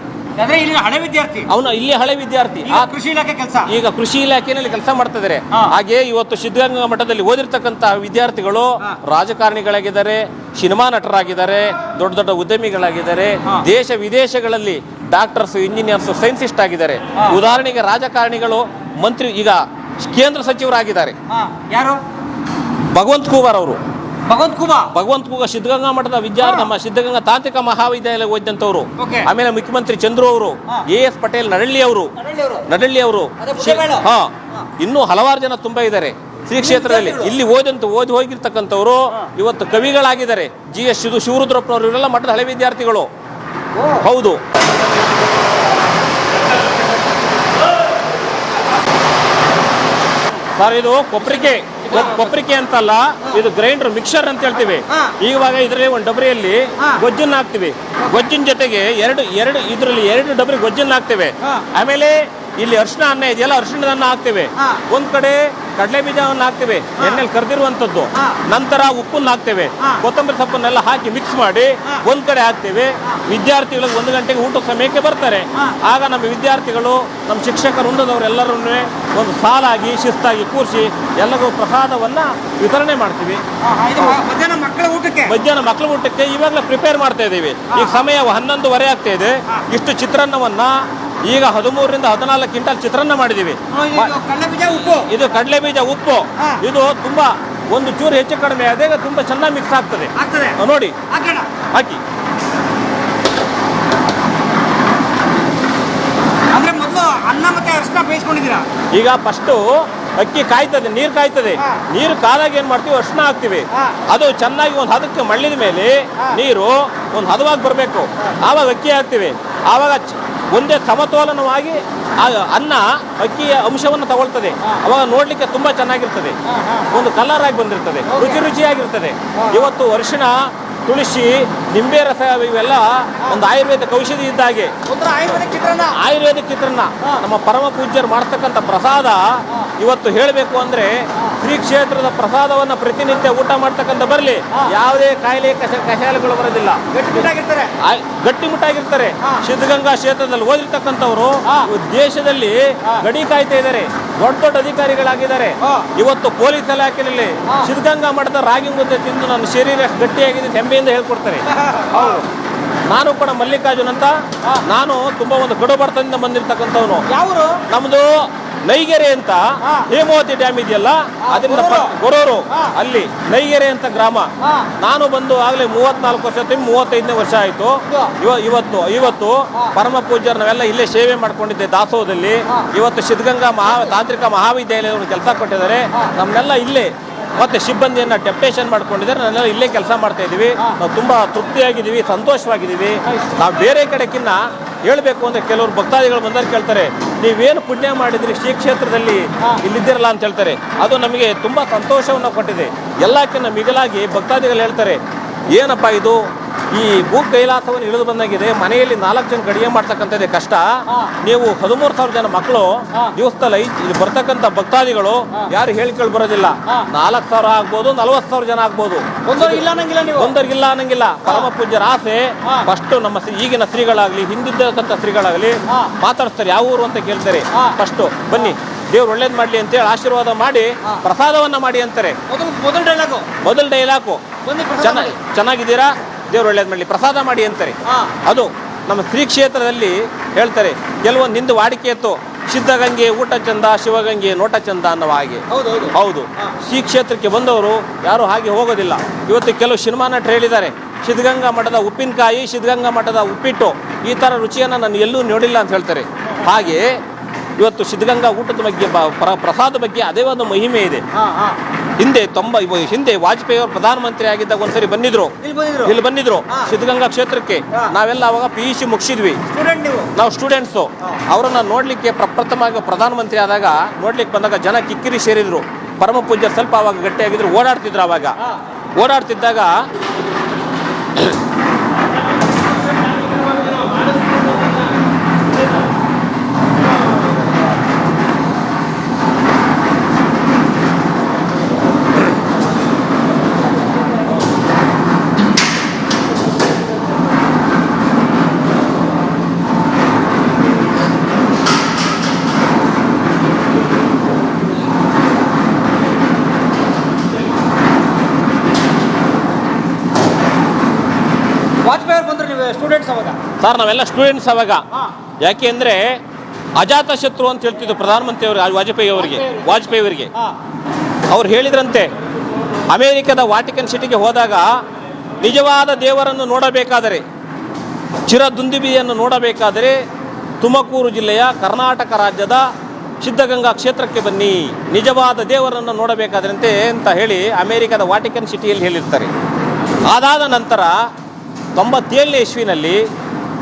ಹಳೆ ವಿದ್ಯಾರ್ಥಿ. ಅವನು ಇಲ್ಲಿ ಹಳೆ ವಿದ್ಯಾರ್ಥಿ. ಆ- ಕೃಷಿ ಇಲಾಖೆ ಕೆಲಸ. ಈಗ ಕೃಷಿ ಇಲಾಖೆಯಲ್ಲಿ ಕೆಲಸ ಮಾಡ್ತಾ ಇದ್ದಾರೆ ಹಾಗೆ ಇವತ್ತು ಸಿದ್ಧಗಂಗಾ ಮಠದಲ್ಲಿ ಓದಿರ್ತಕ್ಕಂಥ ವಿದ್ಯಾರ್ಥಿಗಳು ರಾಜಕಾರಣಿಗಳಾಗಿದ್ದಾರೆ ಸಿನಿಮಾ ನಟರಾಗಿದ್ದಾರೆ ದೊಡ್ಡ ದೊಡ್ಡ ಉದ್ಯಮಿಗಳಾಗಿದ್ದಾರೆ ದೇಶ ವಿದೇಶಗಳಲ್ಲಿ ಡಾಕ್ಟರ್ಸ್ ಇಂಜಿನಿಯರ್ಸ್ ಸೈನ್ಸಿಸ್ಟ್ ಆಗಿದ್ದಾರೆ. ಉದಾಹರಣೆಗೆ ರಾಜಕಾರಣಿಗಳು ಮಂತ್ರಿ ಈಗ ಕೇಂದ್ರ ಸಚಿವರಾಗಿದ್ದಾರೆ. ಯಾರು? ಭಗವಂತ್ ಕುಮಾರ್ ಅವರು. ಭಗವಂತ್ ಕುಬಾ ಭಗವಂತ ಕೂಗ ಸಿದ್ಧಗಂಗಾ ಮಠದ ವಿದ್ಯಾರ್ಥಿ ನಮ್ಮ ಸಿದ್ಧಗಂಗಾ ತಾಂತ್ರಿಕ ಮಹಾವಿದ್ಯಾಲಯ ಓದಿದಂತವರು. ಆಮೇಲೆ ಮುಖ್ಯಮಂತ್ರಿ ಚಂದ್ರು ಅವರು ಎ ಎಸ್ ಪಟೇಲ್ ನರಳ್ಳಿ ಅವರು. ನಡಳ್ಳಿ ಅವರು. ಹಾ. ಇನ್ನೂ ಹಲವಾರು ಜನ ತುಂಬಾ ಇದ್ದಾರೆ. ಶ್ರೀ ಕ್ಷೇತ್ರದಲ್ಲಿ. ಇಲ್ಲಿ ಓದಂತ ಓದಿ ಹೋಗಿರ್ತಕ್ಕಂಥವ್ರು ಇವತ್ತು ಕವಿಗಳಾಗಿದ್ದಾರೆ. ಜಿ ಎಸ್ ಶಿವರುದ್ರಪ್ಪನವರು ಇವರೆಲ್ಲ ಮಠದ ಹಳೆ ವಿದ್ಯಾರ್ಥಿಗಳು. ಹೌದು. ಸರ್ ಇದು ಕೊಪ್ರಿಕೆ ಕೊಬ್ಬರಿಕೆ ಅಂತಲ್ಲ ಇದು ಗ್ರೈಂಡರ್ ಮಿಕ್ಸರ್ ಅಂತ ಹೇಳ್ತೀವಿ. ಇವಾಗ ಇದರಲ್ಲಿ ಒಂದು ಡಬರಿಯಲ್ಲಿ. ಗೊಜ್ಜನ್ನ ಹಾಕ್ತಿವಿ. ಗೊಜ್ಜಿನ ಜೊತೆಗೆ ಎರಡು ಎರಡು ಇದರಲ್ಲಿ ಎರಡು ಡಬರಿ ಗೊಜ್ಜನ್ನ ಹಾಕ್ತಿವಿ. ಆಮೇಲೆ ಇಲ್ಲಿ ಅರ್ಶಿನ ಅನ್ನ ಇದೆಯಲ್ಲ ಅರ್ಶಿಣದನ್ನ ಹಾಕ್ತೇವೆ. ಒಂದ್ ಕಡೆ ಕಡಲೆ ಬೀಜವನ್ನು ಹಾಕ್ತೇವೆ ಎಣ್ಣೆಲಿ ಕರೆದಿರುವಂತದ್ದು. ನಂತರ ಉಪ್ಪನ್ನ ಹಾಕ್ತೇವೆ. ಕೊತ್ತಂಬರಿ ಸೊಪ್ಪನ್ನೆಲ್ಲ ಹಾಕಿ ಮಿಕ್ಸ್ ಮಾಡಿ. ಒಂದ್ ಕಡೆ ಹಾಕ್ತೇವೆ. ವಿದ್ಯಾರ್ಥಿಗಳಿಗೆ ಒಂದು ಗಂಟೆಗೆ ಊಟ ಸಮಯಕ್ಕೆ ಬರ್ತಾರೆ. ಆಗ ನಮ್ಮ ವಿದ್ಯಾರ್ಥಿಗಳು ನಮ್ಮ ಶಿಕ್ಷಕ ವೃಂದದವರೆಲ್ಲರೂ ಒಂದು ಸಾಲಾಗಿ ಶಿಸ್ತಾಗಿ ಕೂರಿಸಿ ಎಲ್ಲರೂ ಪ್ರಸಾದವನ್ನ ವಿತರಣೆ ಮಾಡ್ತೀವಿ. ಇದು ಮಧ್ಯಾಹ್ನ ಮಕ್ಕಳ ಊಟಕ್ಕೆ? ಮಧ್ಯಾಹ್ನ ಮಕ್ಕಳ ಊಟಕ್ಕೆ ಇವಾಗಲೇ ಪ್ರಿಪೇರ್ ಮಾಡ್ತಾ ಇದ್ದೀವಿ. ಈಗ ಸಮಯ ಹನ್ನೊಂದುವರೆ ಆಗ್ತಾ ಇದೆ. ಇಷ್ಟು ಚಿತ್ರಾನ್ನವನ್ನ ಈಗ ಹದಿಮೂರರಿಂದ ಹದಿನಾಲ್ಕು ಕ್ವಿಂಟಲ್ ಚಿತ್ರಾನ್ನ ಮಾಡಿದೀವಿ. ಇದು ಕಡಲೆ ಬೀಜ ಉಪ್ಪು. ಇದು ಕಡಲೆ ಬೀಜ ಉಪ್ಪು. ಇದು ತುಂಬಾ ಒಂದು ಚೂರು ಹೆಚ್ಚು ಕಡಿಮೆ ಆದಾಗ ತುಂಬಾ ಚೆನ್ನಾಗಿ ಮಿಕ್ಸ್ ಆಗ್ತದೆ. ನೋಡಿ. ಹಾಕಿ. ಈಗ ಫಸ್ಟ್ ಅಕ್ಕಿ ಕಾಯ್ತದೆ ನೀರು ಕಾಯ್ತದೆ. ನೀರು ಕಾದಾಗ ಏನ್ ಮಾಡ್ತೀವಿ ಅರ್ಶನ ಹಾಕ್ತಿವಿ. ಅದು ಚೆನ್ನಾಗಿ ಒಂದು ಹದಕ್ಕೆ ಮಳ್ಳಿದ ಮೇಲೆ ನೀರು ಒಂದು ಹದವಾಗಿ ಬರಬೇಕು. ಆವಾಗ ಅಕ್ಕಿ ಹಾಕ್ತಿವಿ. ಆವಾಗ ಒಂದೇ ಸಮತೋಲನವಾಗಿ ಆ ಅನ್ನ ಅಕ್ಕಿಯ ಅಂಶವನ್ನು ತಗೊಳ್ತದೆ. ಅವಾಗ ನೋಡ್ಲಿಕ್ಕೆ ತುಂಬಾ ಚೆನ್ನಾಗಿರ್ತದೆ. ಒಂದು ಕಲರ್ ಆಗಿ ಬಂದಿರ್ತದೆ. ರುಚಿ ರುಚಿಯಾಗಿರ್ತದೆ. ಇವತ್ತು ಅರಿಶಿಣ ತುಳಸಿ ನಿಂಬೆ ರಸ ಇವೆಲ್ಲ ಒಂದು ಆಯುರ್ವೇದಿಕ್ ಔಷಧಿ ಇದ್ದಾಗೆ ಹಾಗೆ. ಆಯುರ್ವೇದಿಕ್ ಚಿತ್ರಣ. ನಮ್ಮ ಪರಮ ಪೂಜ್ಯರು ಮಾಡ್ತಕ್ಕಂಥ ಪ್ರಸಾದ ಇವತ್ತು ಹೇಳಬೇಕು ಅಂದ್ರೆ ಶ್ರೀ ಕ್ಷೇತ್ರದ ಪ್ರಸಾದವನ್ನ ಪ್ರತಿನಿತ್ಯ ಊಟ ಮಾಡ್ತಕ್ಕಂಥ ಬರಲಿ ಯಾವುದೇ ಕಾಯಿಲೆ ಕಷ ಕಷಾಯಗಳು ಬರೋದಿಲ್ಲ. ಗಟ್ಟಿಮುಟ್ಟಾಗಿರ್ತಾರೆ ಸಿದ್ಧಗಂಗಾ ಕ್ಷೇತ್ರದಲ್ಲಿ ಓದಿರ್ತಕ್ಕಂಥವ್ರು ದೇಶದಲ್ಲಿ ಗಡಿ ಕಾಯ್ತಾ ಇದ್ದಾರೆ. ದೊಡ್ಡ ದೊಡ್ಡ ಅಧಿಕಾರಿಗಳಾಗಿದ್ದಾರೆ. ಇವತ್ತು ಪೊಲೀಸ್ ಇಲಾಖೆಯಲ್ಲಿ ಸಿದ್ಧಗಂಗಾ ಮಠದ ರಾಗಿ ಮುದ್ದೆ ತಿಂದು ನನ್ನ ಶರೀರ ಗಟ್ಟಿಯಾಗಿದೆ ಹೆಮ್ಮೆಯಿಂದ ಹೇಳ್ಕೊಡ್ತಾರೆ. [LAUGHS] ಹೌದು. ನಾನು ಕೂಡ ಮಲ್ಲಿಕಾರ್ಜುನ್ ಅಂತ. ನಾನು ತುಂಬಾ ಒಂದು ಕಡು ಬಡತನದಿಂದ ಬಂದಿರ್ತಕ್ಕಂಥವನು. ಯಾವರು? ನಮ್ದು ನೈಗೆರೆ ಅಂತ ಹೇಮಾವತಿ ಡ್ಯಾಮ್ ಇದೆಯಲ್ಲ? ಅದರಿಂದ ಗೊರೂರು. ಅಲ್ಲಿ ನೈಗೆರೆ ಅಂತ ಗ್ರಾಮ. ನಾನು ಬಂದು ಆಗ್ಲೇ ಮೂವತ್ನಾಲ್ಕು ವರ್ಷ ತಿಂಗ್ ಮೂವತ್ತೈದನೇ ವರ್ಷ ಆಯ್ತು. ಇವ- ಇವತ್ತು ಇವತ್ತು ಪರಮ ಪೂಜ್ಯರು ನಾವೆಲ್ಲ ಇಲ್ಲೇ ಸೇವೆ ಮಾಡ್ಕೊಂಡಿದ್ದೆ ದಾಸೋಹದಲ್ಲಿ. ಇವತ್ತು ಸಿದ್ಧಗಂಗಾ ಮಹಾ ತಾಂತ್ರಿಕ ಮಹಾವಿದ್ಯಾಲಯದವರು ಕೆಲಸ ಕೊಟ್ಟಿದ್ದಾರೆ. ನಮ್ಮನ್ನೆಲ್ಲ ಇಲ್ಲೇ. ಮತ್ತೆ ಸಿಬ್ಬಂದಿಯನ್ನ ಡೆಪ್ಟೇಷನ್ ಮಾಡ್ಕೊಂಡಿದ್ದಾರೆ. ನಾವೆಲ್ಲ ಇಲ್ಲೇ ಕೆಲಸ ಮಾಡ್ತಾ ಇದೀವಿ ನಾವು ತುಂಬಾ ತೃಪ್ತಿಯಾಗಿದ್ದೀವಿ ಸಂತೋಷವಾಗಿದ್ದೀವಿ. ನಾವು ಬೇರೆ ಕಡೆಕಿನ್ನ ಹೇಳ್ಬೇಕು ಅಂದ್ರೆ ಕೆಲವರು ಭಕ್ತಾದಿಗಳು ಬಂದಾಗ ಕೇಳ್ತಾರೆ ನೀವೇನು ಪುಣ್ಯ ಮಾಡಿದ್ರಿ? ಶ್ರೀ ಕ್ಷೇತ್ರದಲ್ಲಿ ಇಲ್ಲಿದ್ದೀರಲ್ಲ ಅಂತ ಹೇಳ್ತಾರೆ. ಅದು ನಮಗೆ ತುಂಬಾ ಸಂತೋಷವನ್ನು ಕೊಟ್ಟಿದೆ. ಎಲ್ಲಕ್ಕಿಂತ ಮಿಗಿಲಾಗಿ ಭಕ್ತಾದಿಗಳು ಹೇಳ್ತಾರೆ ಏನಪ್ಪ ಇದು? ಈ ಭೂ ಕೈಲಾಸವನ್ನು ಇಳಿದು ಬಂದಾಗಿದೆ. ಮನೆಯಲ್ಲಿ ನಾಲ್ಕು ಜನ ಗಡಿಗೆ ಮಾಡ್ತಕ್ಕಂಥದ್ದೇ ಕಷ್ಟ. ನೀವು ಹದಿಮೂರು ಸಾವಿರ ಜನ ಮಕ್ಕಳು ದಿವಸದಲ್ಲಿ ಇಲ್ಲಿ ಬರ್ತಕ್ಕಂಥ ಭಕ್ತಾದಿಗಳು ಯಾರು ಹೇಳಿಕೊಳ್ಳಿ ಬರೋದಿಲ್ಲ. ನಾಲ್ಕು ಸಾವಿರ ಆಗ್ಬೋದು ನಲವತ್ತು ಸಾವಿರ ಜನ ಆಗ್ಬೋದು. ಇಲ್ಲ ಅನ್ನಂಗಿಲ್ಲ ನೀವು. ಒಂದರಿಗಿಲ್ಲ ಅನ್ನಂಗಿಲ್ಲ. ಪರಮ ಪೂಜ್ಯರ ಆಸೆ. ಫಸ್ಟ್ ನಮ್ಮ ಈಗಿನ ಶ್ರೀಗಳಾಗ್ಲಿ ಹಿಂದಿದ್ದಕ್ಕಂಥ ಶ್ರೀಗಳಾಗ್ಲಿ ಮಾತಾಡ್ತಾರೆ ಯಾವ ಊರು ಅಂತ ಕೇಳ್ತಾರೆ. ಫಸ್ಟ್ ಬನ್ನಿ. ದೇವ್ರು ಒಳ್ಳೇದ್ ಮಾಡ್ಲಿ ಅಂತೇಳಿ ಆಶೀರ್ವಾದ ಮಾಡಿ ಪ್ರಸಾದವನ್ನ ಮಾಡಿ ಅಂತಾರೆ. ಮೊದಲು ಮೊದಲು ಡೈಲಾಗು ಮೊದಲ ಡೈಲಾಕು ಚೆನ್ನಾಗಿ ಚೆನ್ನಾಗಿದ್ದೀರಾ? ದೇವ್ರು ಒಳ್ಳೇದು ಮಾಡಲಿ ಪ್ರಸಾದ ಮಾಡಿ ಅಂತಾರೆ. ಅದು ನಮ್ಮ ಶ್ರೀ ಕ್ಷೇತ್ರದಲ್ಲಿ ಹೇಳ್ತಾರೆ ಕೆಲವೊಂದು ನಿಂದು ವಾಡಿಕೆ ಇತ್ತು ಸಿದ್ಧಗಂಗೆ ಊಟ ಚಂದ ಶಿವಗಂಗೆ ನೋಟ ಚಂದ ಅನ್ನೋ ಹಾಗೆ. ಹೌದು ಹೌದು. ಹೌದು. ಶ್ರೀ ಕ್ಷೇತ್ರಕ್ಕೆ ಬಂದವರು ಯಾರು ಹಾಗೆ ಹೋಗೋದಿಲ್ಲ. ಇವತ್ತು ಕೆಲವು ಸಿನಿಮಾ ನಟರು ಹೇಳಿದ್ದಾರೆ ಸಿದ್ಧಗಂಗಾ ಮಠದ ಉಪ್ಪಿನಕಾಯಿ ಸಿದ್ಧಗಂಗಾ ಮಠದ ಉಪ್ಪಿಟ್ಟು ಈ ಥರ ರುಚಿಯನ್ನು ನಾನು ಎಲ್ಲೂ ನೋಡಿಲ್ಲ ಅಂತ ಹೇಳ್ತಾರೆ. ಹಾಗೆ ಇವತ್ತು ಸಿದ್ಧಗಂಗಾ ಊಟದ ಬಗ್ಗೆ ಪ್ರಸಾದ ಬಗ್ಗೆ ಅದೇ ಒಂದು ಮಹಿಮೆ ಇದೆ. ಹಿಂದೆ ತೊಂಬ ಹಿಂದೆ ವಾಜಪೇಯಿ ಅವರು ಪ್ರಧಾನಮಂತ್ರಿ ಆಗಿದ್ದಾಗ ಒಂದ್ಸರಿ ಬಂದಿದ್ರು. ಇಲ್ಲಿ ಬಂದಿದ್ರು. ಸಿದ್ಧಗಂಗಾ ಕ್ಷೇತ್ರಕ್ಕೆ. ನಾವೆಲ್ಲ ಅವಾಗ ಪಿ ಯು ಸಿ ಮುಗಿಸಿದ್ವಿ. ನಾವು. ಸ್ಟೂಡೆಂಟ್ಸು ಅವರನ್ನ ನೋಡ್ಲಿಕ್ಕೆ ಪ್ರಪ್ರಥಮವಾಗಿ ಪ್ರಧಾನಮಂತ್ರಿ ಆದಾಗ ನೋಡ್ಲಿಕ್ಕೆ ಬಂದಾಗ ಜನ ಕಿಕ್ಕಿರಿ ಸೇರಿದ್ರು. ಪರಮ ಪೂಜ್ಯ ಸ್ವಲ್ಪ ಅವಾಗ ಗಟ್ಟಿಯಾಗಿದ್ರು ಓಡಾಡ್ತಿದ್ರು ಅವಾಗ. ಓಡಾಡ್ತಿದ್ದಾಗ ವಾಜಪೇಯಿ ಅವ್ರು ಬಂದ್ರು ನೀವು ಸ್ಟೂಡೆಂಟ್ಸ್ ಅವಾಗ? ಸರ್ ನಾವೆಲ್ಲ ಸ್ಟೂಡೆಂಟ್ಸ್ ಅವಾಗ. ಯಾಕೆ ಅಂದ್ರೆ ಅಜಾತ ಶತ್ರು ಅಂತ ಹೇಳ್ತಿದ್ರು ಪ್ರಧಾನಮಂತ್ರಿ ಅವರು ವಾಜಪೇಯಿ ಅವರಿಗೆ ವಾಜಪೇಯಿ ಅವರಿಗೆ. ಅವ್ರು ಹೇಳಿದ್ರಂತೆ ಅಮೆರಿಕದ ವಾಟಿಕನ್ ಸಿಟಿಗೆ ಹೋದಾಗ ನಿಜವಾದ ದೇವರನ್ನು ನೋಡಬೇಕಾದರೆ ಚಿರದುಂದುಬಿಯನ್ನು ನೋಡಬೇಕಾದರೆ ತುಮಕೂರು ಜಿಲ್ಲೆಯ ಕರ್ನಾಟಕ ರಾಜ್ಯದ ಸಿದ್ಧಗಂಗಾ ಕ್ಷೇತ್ರಕ್ಕೆ ಬನ್ನಿ. ನಿಜವಾದ ದೇವರನ್ನು ನೋಡಬೇಕಾದ್ರಂತೆ ಅಂತ ಹೇಳಿ ಅಮೇರಿಕದ ವಾಟಿಕನ್ ಸಿಟಿಯಲ್ಲಿ ಹೇಳಿರ್ತಾರೆ. ಅದಾದ ನಂತರ ತೊಂಬತ್ತೇಳನೇ ಇಸ್ವಿನಲ್ಲಿ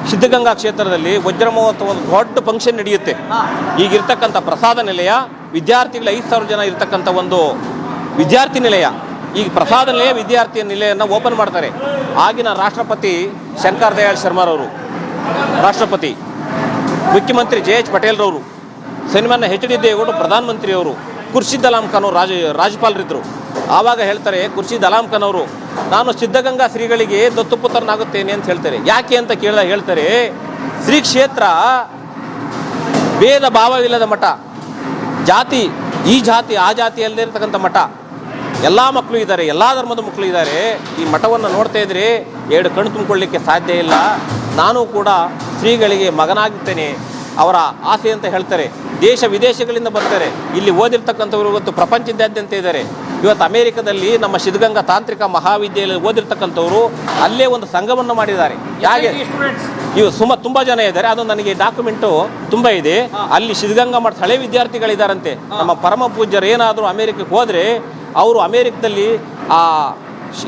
ಸಿದ್ಧಗಂಗಾ ಕ್ಷೇತ್ರದಲ್ಲಿ ವಜ್ರ ಮಹೋತ್ಸವ ಒಂದು ದೊಡ್ಡ ಫಂಕ್ಷನ್ ನಡೆಯುತ್ತೆ. ಈಗಿರ್ತಕ್ಕಂಥ ಪ್ರಸಾದ ನಿಲಯ, ವಿದ್ಯಾರ್ಥಿಗಳ ಐದು ಸಾವಿರ ಜನ ಇರ್ತಕ್ಕಂಥ ಒಂದು ವಿದ್ಯಾರ್ಥಿ ನಿಲಯ. ಈಗ ಪ್ರಸಾದ ನಿಲಯ, ವಿದ್ಯಾರ್ಥಿ ನಿಲಯವನ್ನು ಓಪನ್ ಮಾಡ್ತಾರೆ. ಆಗಿನ ರಾಷ್ಟ್ರಪತಿ ಶಂಕರ್ ದಯಾಳ್ ಶರ್ಮಾರವರು. ರಾಷ್ಟ್ರಪತಿ, ಮುಖ್ಯಮಂತ್ರಿ ಜೆ ಎಚ್ ಪಟೇಲ್ರವರು. ಸನ್ಮಾನ್ಯ ಹೆಚ್ ಡಿ ದೇವೇಗೌಡರು ಪ್ರಧಾನಮಂತ್ರಿಯವರು. ಖುರ್ಷಿದ್ ಅಲಾಂ ಖಾನ್ ರಾಜ ರಾಜ್ಯಪಾಲರಿದ್ದರು ಆವಾಗ ಹೇಳ್ತಾರೆ ಖುರ್ಷಿ ದಲಾಂಕನವರು ನಾನು ಸಿದ್ಧಗಂಗಾ ಶ್ರೀಗಳಿಗೆ ದತ್ತುಪುತ್ರನಾಗುತ್ತೇನೆ ಅಂತ ಹೇಳ್ತಾರೆ. ಯಾಕೆ ಅಂತ ಕೇಳ, ಹೇಳ್ತಾರೆ, ಶ್ರೀ ಕ್ಷೇತ್ರ ಭೇದ ಭಾವವಿಲ್ಲದ ಮಠ. ಜಾತಿ, ಈ ಜಾತಿ, ಆ ಜಾತಿ ಅಲ್ಲದೆ ಇರತಕ್ಕಂಥ ಮಠ. ಎಲ್ಲ ಮಕ್ಕಳು ಇದ್ದಾರೆ, ಎಲ್ಲ ಧರ್ಮದ ಮಕ್ಕಳು ಇದ್ದಾರೆ. ಈ ಮಠವನ್ನು ನೋಡ್ತಾ ಇದ್ರೆ ಎರಡು ಕಣ್ಣು ತುಂಬಿಕೊಳ್ಳಿಕ್ಕೆ ಸಾಧ್ಯ ಇಲ್ಲ. ನಾನು ಕೂಡ ಶ್ರೀಗಳಿಗೆ ಮಗನಾಗುತ್ತೇನೆ ಅವರ ಆಸೆ ಅಂತ ಹೇಳ್ತಾರೆ. ದೇಶ ವಿದೇಶಗಳಿಂದ ಬರ್ತಾರೆ ಇಲ್ಲಿ ಓದಿರ್ತಕ್ಕಂಥವ್ರು ಇವತ್ತು ಪ್ರಪಂಚದಾದ್ಯಂತ ಇದ್ದಾರೆ. ಇವತ್ತು ಅಮೆರಿಕದಲ್ಲಿ ನಮ್ಮ ಸಿದ್ಧಗಂಗಾ ತಾಂತ್ರಿಕ ಮಹಾವಿದ್ಯಾಲಯ ಓದಿರ್ತಕ್ಕಂಥವ್ರು ಅಲ್ಲೇ ಒಂದು ಸಂಘವನ್ನು ಮಾಡಿದ್ದಾರೆ. ಯಾಕೆ ಇವು ಸುಮ ತುಂಬ ಜನ ಇದ್ದಾರೆ. ಅದು ನನಗೆ ಡಾಕ್ಯುಮೆಂಟು ತುಂಬ ಇದೆ. ಅಲ್ಲಿ ಸಿದ್ಧಗಂಗಾ ಮಠ ಹಳೆ ವಿದ್ಯಾರ್ಥಿಗಳಿದಾರಂತೆ ನಮ್ಮ ಪರಮ ಪೂಜ್ಯರು ಏನಾದರೂ ಅಮೆರಿಕಕ್ಕೆ ಹೋದರೆ ಅವರು ಅಮೆರಿಕದಲ್ಲಿ ಆ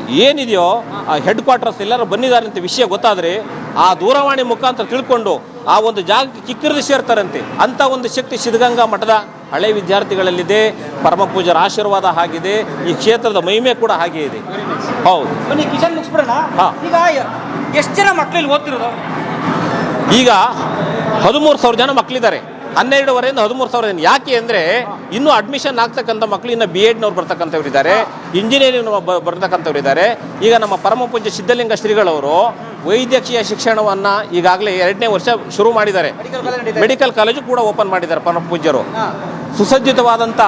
ಏನಿದೆಯೋ ಆ ಹೆಡ್ ಕ್ವಾರ್ಟರ್ಸ್ ಎಲ್ಲರೂ ಬಂದಿದ್ದಾರೆ ಅಂತ ವಿಷಯ ಗೊತ್ತಾದರೆ ಆ ದೂರವಾಣಿ ಮುಖಾಂತರ ತಿಳ್ಕೊಂಡು ಆ ಒಂದು ಜಾಗಕ್ಕೆ ಕಿಕ್ಕಿರಿದು ಸೇರ್ತಾರಂತೆ. ಅಂಥ ಒಂದು ಶಕ್ತಿ ಸಿದ್ಧಗಂಗಾ ಮಠದ ಹಳೆ ವಿದ್ಯಾರ್ಥಿಗಳಲ್ಲಿದೆ. ಪರಮ ಪೂಜರ ಆಶೀರ್ವಾದ ಆಗಿದೆ ಈ ಕ್ಷೇತ್ರದ ಮಹಿಮೆ ಕೂಡ ಹಾಗೆ ಇದೆ. ಹೌದು. ಹಾ. ಈಗ ಎಷ್ಟು ಜನ ಮಕ್ಕಳಲ್ಲಿ ಓದ್ತಿರೋದು? ಈಗ ಹದಿಮೂರು ಸಾವಿರ ಜನ ಮಕ್ಕಳಿದ್ದಾರೆ ಹನ್ನೆರಡುವರೆಯಿಂದ ಹದಿಮೂರು ಸಾವಿರ ಜನ. ಯಾಕೆ ಅಂದ್ರೆ ಇನ್ನೂ ಅಡ್ಮಿಷನ್ ಆಗ್ತಕ್ಕಂಥ ಮಕ್ಕಳು ಇನ್ನು ಬಿ ಎಡ್ನವ್ರು ಬರ್ತಕ್ಕಂಥವ್ರು ಇದ್ದಾರೆ ಇಂಜಿನಿಯರಿಂಗ್ ಬರ್ತಕ್ಕಂಥವ್ರು ಇದ್ದಾರೆ. ಈಗ ನಮ್ಮ ಪರಮ ಪೂಜ್ಯ ಸಿದ್ಧಲಿಂಗ ಶ್ರೀಗಳವರು ವೈದ್ಯಕೀಯ ಶಿಕ್ಷಣವನ್ನ ಈಗಾಗಲೇ ಎರಡನೇ ವರ್ಷ ಶುರು ಮಾಡಿದ್ದಾರೆ. ಮೆಡಿಕಲ್ ಕಾಲೇಜ್ ಕೂಡ ಓಪನ್ ಮಾಡಿದ್ದಾರೆ ಪರಮ ಪೂಜ್ಯರು. ಸುಸಜ್ಜಿತವಾದಂಥ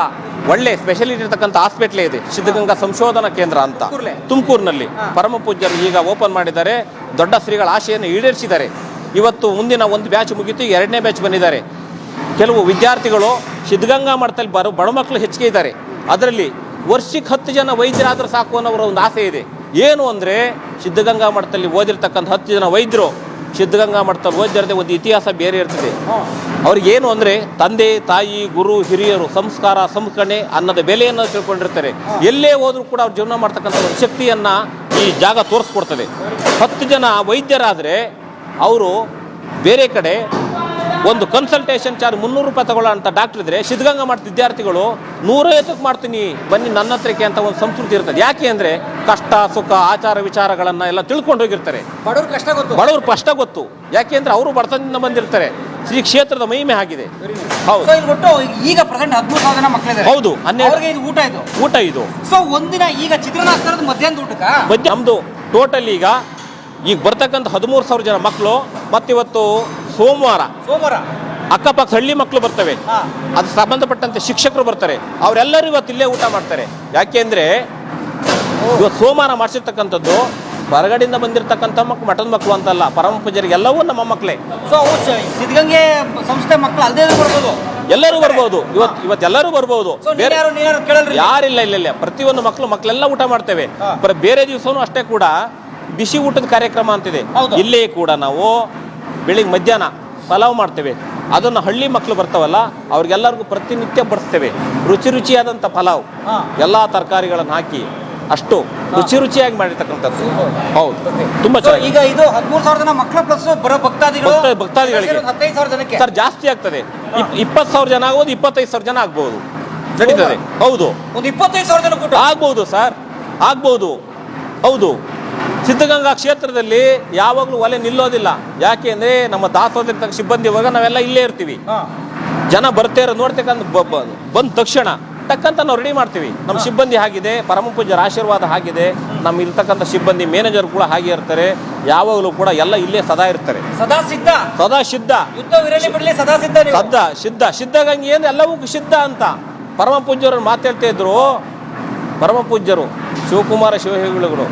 ಒಳ್ಳೆ ಸ್ಪೆಷಲಿಟಿ ಇರತಕ್ಕಂಥ ಆಸ್ಪೆಟ್ಲೇ ಇದೆ ಸಿದ್ಧಗಂಗಾ ಸಂಶೋಧನಾ ಕೇಂದ್ರ ಅಂತ? ತುಮಕೂರಿನಲ್ಲಿ ಪರಮ ಪೂಜ್ಯರು ಈಗ ಓಪನ್ ಮಾಡಿದ್ದಾರೆ. ದೊಡ್ಡ ಶ್ರೀಗಳ ಆಶೆಯನ್ನು ಈಡೇರಿಸಿದ್ದಾರೆ. ಇವತ್ತು ಮುಂದಿನ ಒಂದು ಬ್ಯಾಚ್ ಮುಗಿತು ಎರಡನೇ ಬ್ಯಾಚ್ ಬಂದಿದ್ದಾರೆ. ಕೆಲವು ವಿದ್ಯಾರ್ಥಿಗಳು ಸಿದ್ಧಗಂಗಾ ಮಠದಲ್ಲಿ ಬರೋ ಬಡ ಮಕ್ಕಳು ಹೆಚ್ಚಿಗೆ ಇದ್ದಾರೆ. ಅದರಲ್ಲಿ ವರ್ಷಕ್ಕೆ ಹತ್ತು ಜನ ವೈದ್ಯರಾದರೂ ಸಾಕು ಅನ್ನೋರ ಒಂದು ಆಸೆ ಇದೆ. ಏನು ಅಂದರೆ ಸಿದ್ಧಗಂಗಾ ಮಠದಲ್ಲಿ ಓದಿರ್ತಕ್ಕಂಥ ಹತ್ತು ಜನ ವೈದ್ಯರು ಸಿದ್ಧಗಂಗಾ ಮಠದಲ್ಲಿ ಓದಿರದೆ ಒಂದು ಇತಿಹಾಸ ಬೇರೆ ಇರ್ತದೆ. ಅವ್ರಿಗೆ ಏನು ಅಂದರೆ ತಂದೆ, ತಾಯಿ, ಗುರು, ಹಿರಿಯರು ಸಂಸ್ಕಾರ, ಸಂಸ್ಕರಣೆ ಅನ್ನದ ಬೆಲೆಯನ್ನು ತಿಳ್ಕೊಂಡಿರ್ತಾರೆ. ಎಲ್ಲೇ ಹೋದರೂ ಕೂಡ ಅವ್ರು ಜೀವನ ಮಾಡ್ತಕ್ಕಂಥ ಒಂದು ಶಕ್ತಿಯನ್ನು ಈ ಜಾಗ ತೋರಿಸ್ಕೊಡ್ತದೆ. ಹತ್ತು ಜನ ವೈದ್ಯರಾದರೆ ಅವರು ಬೇರೆ ಕಡೆ ಒಂದು ಕನ್ಸಲ್ಟೇಷನ್ ಚಾರ್ಜ್ ಮುನ್ನೂರು ರೂಪಾಯಿ ತಗೊಳ್ಳೋ ಅಂತ ಡಾಕ್ಟರ್ ಇದ್ರೆ ಸಿದ್ಧಗಂಗಾ ಮಠದ ವಿದ್ಯಾರ್ಥಿಗಳು ನೂರೈವತ್ತಕ್ಕೆ ಮಾಡ್ತೀನಿ ಬನ್ನಿ ನನ್ನ ಹತ್ರಕ್ಕೆ ಅಂತ ಒಂದು ಸಂಸ್ಕೃತಿ ಇರ್ತದೆ. ಯಾಕೆ ಅಂದರೆ ಕಷ್ಟ ಸುಖ ಆಚಾರ ವಿಚಾರಗಳನ್ನ ಎಲ್ಲ ತಿಳ್ಕೊಂಡು ಹೋಗಿರ್ತಾರೆ. ಬಡವ್ರ ಕಷ್ಟ ಗೊತ್ತು. ಯಾಕೆ ಕಷ್ಟ ಗೊತ್ತು. ಯಾಕೆಂದ್ರೆ ಅವರು ಬಡತನದಿಂದ ಬಂದಿರ್ತಾರೆ. ಶ್ರೀ ಕ್ಷೇತ್ರದ ಮಹಿಮೆ ಆಗಿದೆ. ಹೌದು. ಒಟ್ಟು ಈಗ ಪ್ರೆಸೆಂಟ್ ಹದಿಮೂರು ಸಾವಿರ ಜನ ಮಕ್ಕಳಿದ್ದಾರೆ ಹೌದು, ಹನ್ನೆರಡು. ಅವ್ರಿಗೆ ಇದು ಊಟ ಇದು. ಊಟ ಇದು. ಸೊ ಒಂದಿನ ಈಗ ಚಿತ್ರಾನ್ನ ಆಗ್ತಾ ಇರೋದು ಮಧ್ಯಾಹ್ನದ ಊಟಕ್ಕ? ಮಧ್ಯ ನಮ್ಮದು ಟೋಟಲ್ ಈಗ ಈಗ ಬರ್ತಕ್ಕಂಥ ಹದಿಮೂರು ಸಾವಿರ ಜನ ಮಕ್ಕಳು ಮತ್ತಿವತ್ತು ಸೋಮವಾರ. ಸೋಮವಾರ. ಅಕ್ಕಪಕ್ಕ ಹಳ್ಳಿ ಮಕ್ಕಳು ಬರ್ತವೆ. ಅದು ಸಂಬಂಧಪಟ್ಟಂತೆ ಶಿಕ್ಷಕರು ಬರ್ತಾರೆ. ಅವರೆಲ್ಲರೂ ಇವತ್ತು ಇಲ್ಲೇ ಊಟ ಮಾಡ್ತಾರೆ. ಯಾಕೆಂದ್ರೆ ಇವತ್ತು ಸೋಮವಾರ ಮಾಡಿಸಿರ್ತಕ್ಕಂಥದ್ದು ಹೊರಗಡೆಯಿಂದ ಬಂದಿರತಕ್ಕಂಥ ಮಕ್ಕಳು ಮಠದ ಮಕ್ಕಳು ಅಂತಲ್ಲ ಪರಮ ಪೂಜರಿಗೆ ಎಲ್ಲವೂ ನಮ್ಮ ಮಕ್ಕಳೇ. ಸೊ ಸಿದ್ಧಗಂಗೆ ಸಂಸ್ಥೆ ಮಕ್ಕಳು ಅಲ್ಲದೆ ಬರ್ಬೋದು. ಎಲ್ಲರೂ ಬರ್ಬೋದು. ಇವತ್ತು ಇವತ್ತು ಎಲ್ಲರೂ ಬರ್ಬೋದು. ಬೇರೆ ಯಾರಿಲ್ಲ ಇಲ್ಲ ಇಲ್ಲ. ಪ್ರತಿಯೊಂದು ಮಕ್ಕಳು ಮಕ್ಕಳೆಲ್ಲ ಊಟ ಮಾಡ್ತೇವೆ. ಬರೀ ಬೇರೆ ದಿವಸವೂ ಅಷ್ಟೇ ಕೂಡ ಬಿಸಿ ಊಟದ ಕಾರ್ಯಕ್ರಮ ಅಂತಿದೆ. ಇಲ್ಲೇ ಕೂಡ ನಾವು ಬೆಳಿಗ್ಗೆ ಮಧ್ಯಾಹ್ನ ಪಲಾವ್ ಮಾಡ್ತೇವೆ. ಅದನ್ನು ಹಳ್ಳಿ ಮಕ್ಕಳು ಬರ್ತಾವಲ್ಲ ಅವ್ರಿಗೆಲ್ಲರಿಗೂ ಪ್ರತಿನಿತ್ಯ ಬಡಿಸ್ತೇವೆ. ರುಚಿ ರುಚಿಯಾದಂಥ ಪಲಾವ್. ಎಲ್ಲ ತರಕಾರಿಗಳನ್ನು ಹಾಕಿ ಅಷ್ಟು ರುಚಿ ರುಚಿಯಾಗಿ ಮಾಡಿರ್ತಕ್ಕಂಥದ್ದು. ಹೌದು. ತುಂಬಾ ಚೆನ್ನಾಗಿ ಈಗ ಇದು ಹದಿಮೂರು ಸಾವಿರ ಜನ ಮಕ್ಕಳು ಪ್ಲಸ್ ಬರೋ ಭಕ್ತಾದಿಗಳು ಭಕ್ತ- ಭಕ್ತಾದಿಗಳಿಗೆ. ಹದಿನೈದು ಸಾವಿರ ಜನಕ್ಕೆ. ಸರ್ ಜಾಸ್ತಿ ಆಗ್ತದೆ. ಇಪ್ಪತ್ತು ಸಾವಿರ ಜನ ಆಗ್ಬೋದು ಇಪ್ಪತ್ತೈದು ಸಾವಿರ ಜನ ಆಗ್ಬೋದು. ನಡೀತದೆ. ಹೌದು. ಒಂದು ಇಪ್ಪತ್ತೈದು ಸಾವಿರ ಜನ ಆಗ್ಬೋದು ಸರ್. ಆಗ್ಬೋದು. ಹೌದು. ಸಿದ್ಧಗಂಗಾ ಕ್ಷೇತ್ರದಲ್ಲಿ ಯಾವಾಗಲೂ ಒಲೆ ನಿಲ್ಲೋದಿಲ್ಲ. ಯಾಕೆ ಅಂದ್ರೆ ನಮ್ಮ ದಾಸೋದಿರ್ತಕ್ಕ ಸಿಬ್ಬಂದಿ ಇವಾಗ ನಾವೆಲ್ಲ ಇಲ್ಲೇ ಇರ್ತೀವಿ. ಜನ ಇರೋ ನೋಡ್ತಕ್ಕಂಥ ಬಂದ ತಕ್ಷಣ ತಕ್ಕಂತ ನಾವು ರೆಡಿ ಮಾಡ್ತೀವಿ. ನಮ್ಮ ಸಿಬ್ಬಂದಿ ಆಗಿದೆ ಪರಮ ಪೂಜ್ಯರ ಆಶೀರ್ವಾದ ಆಗಿದೆ ನಮ್ಮ ಇರ್ತಕ್ಕಂಥ ಸಿಬ್ಬಂದಿ ಮ್ಯಾನೇಜರ್ ಕೂಡ ಹಾಗೆ ಇರ್ತಾರೆ. ಯಾವಾಗಲೂ ಕೂಡ ಎಲ್ಲ ಇಲ್ಲೇ ಸದಾ ಇರ್ತಾರೆ. ಸದಾ ಸಿದ್ಧ? ಸದಾ ಸಿದ್ಧ. ಸದಾ ಸಿದ್ಧ ಸದ್ದ ಸಿದ್ಧ. ಸಿದ್ಧಗಂಗೆ ಏನು ಎಲ್ಲವೂ ಸಿದ್ಧ ಅಂತ. ಪರಮ ಪೂಜ್ಯರು ಮಾತಾಡ್ತಾ ಇದ್ರು. ಪರಮ ಪೂಜ್ಯರು ಶಿವಕುಮಾರ ಶಿವಹೇಗುಳುಗಳು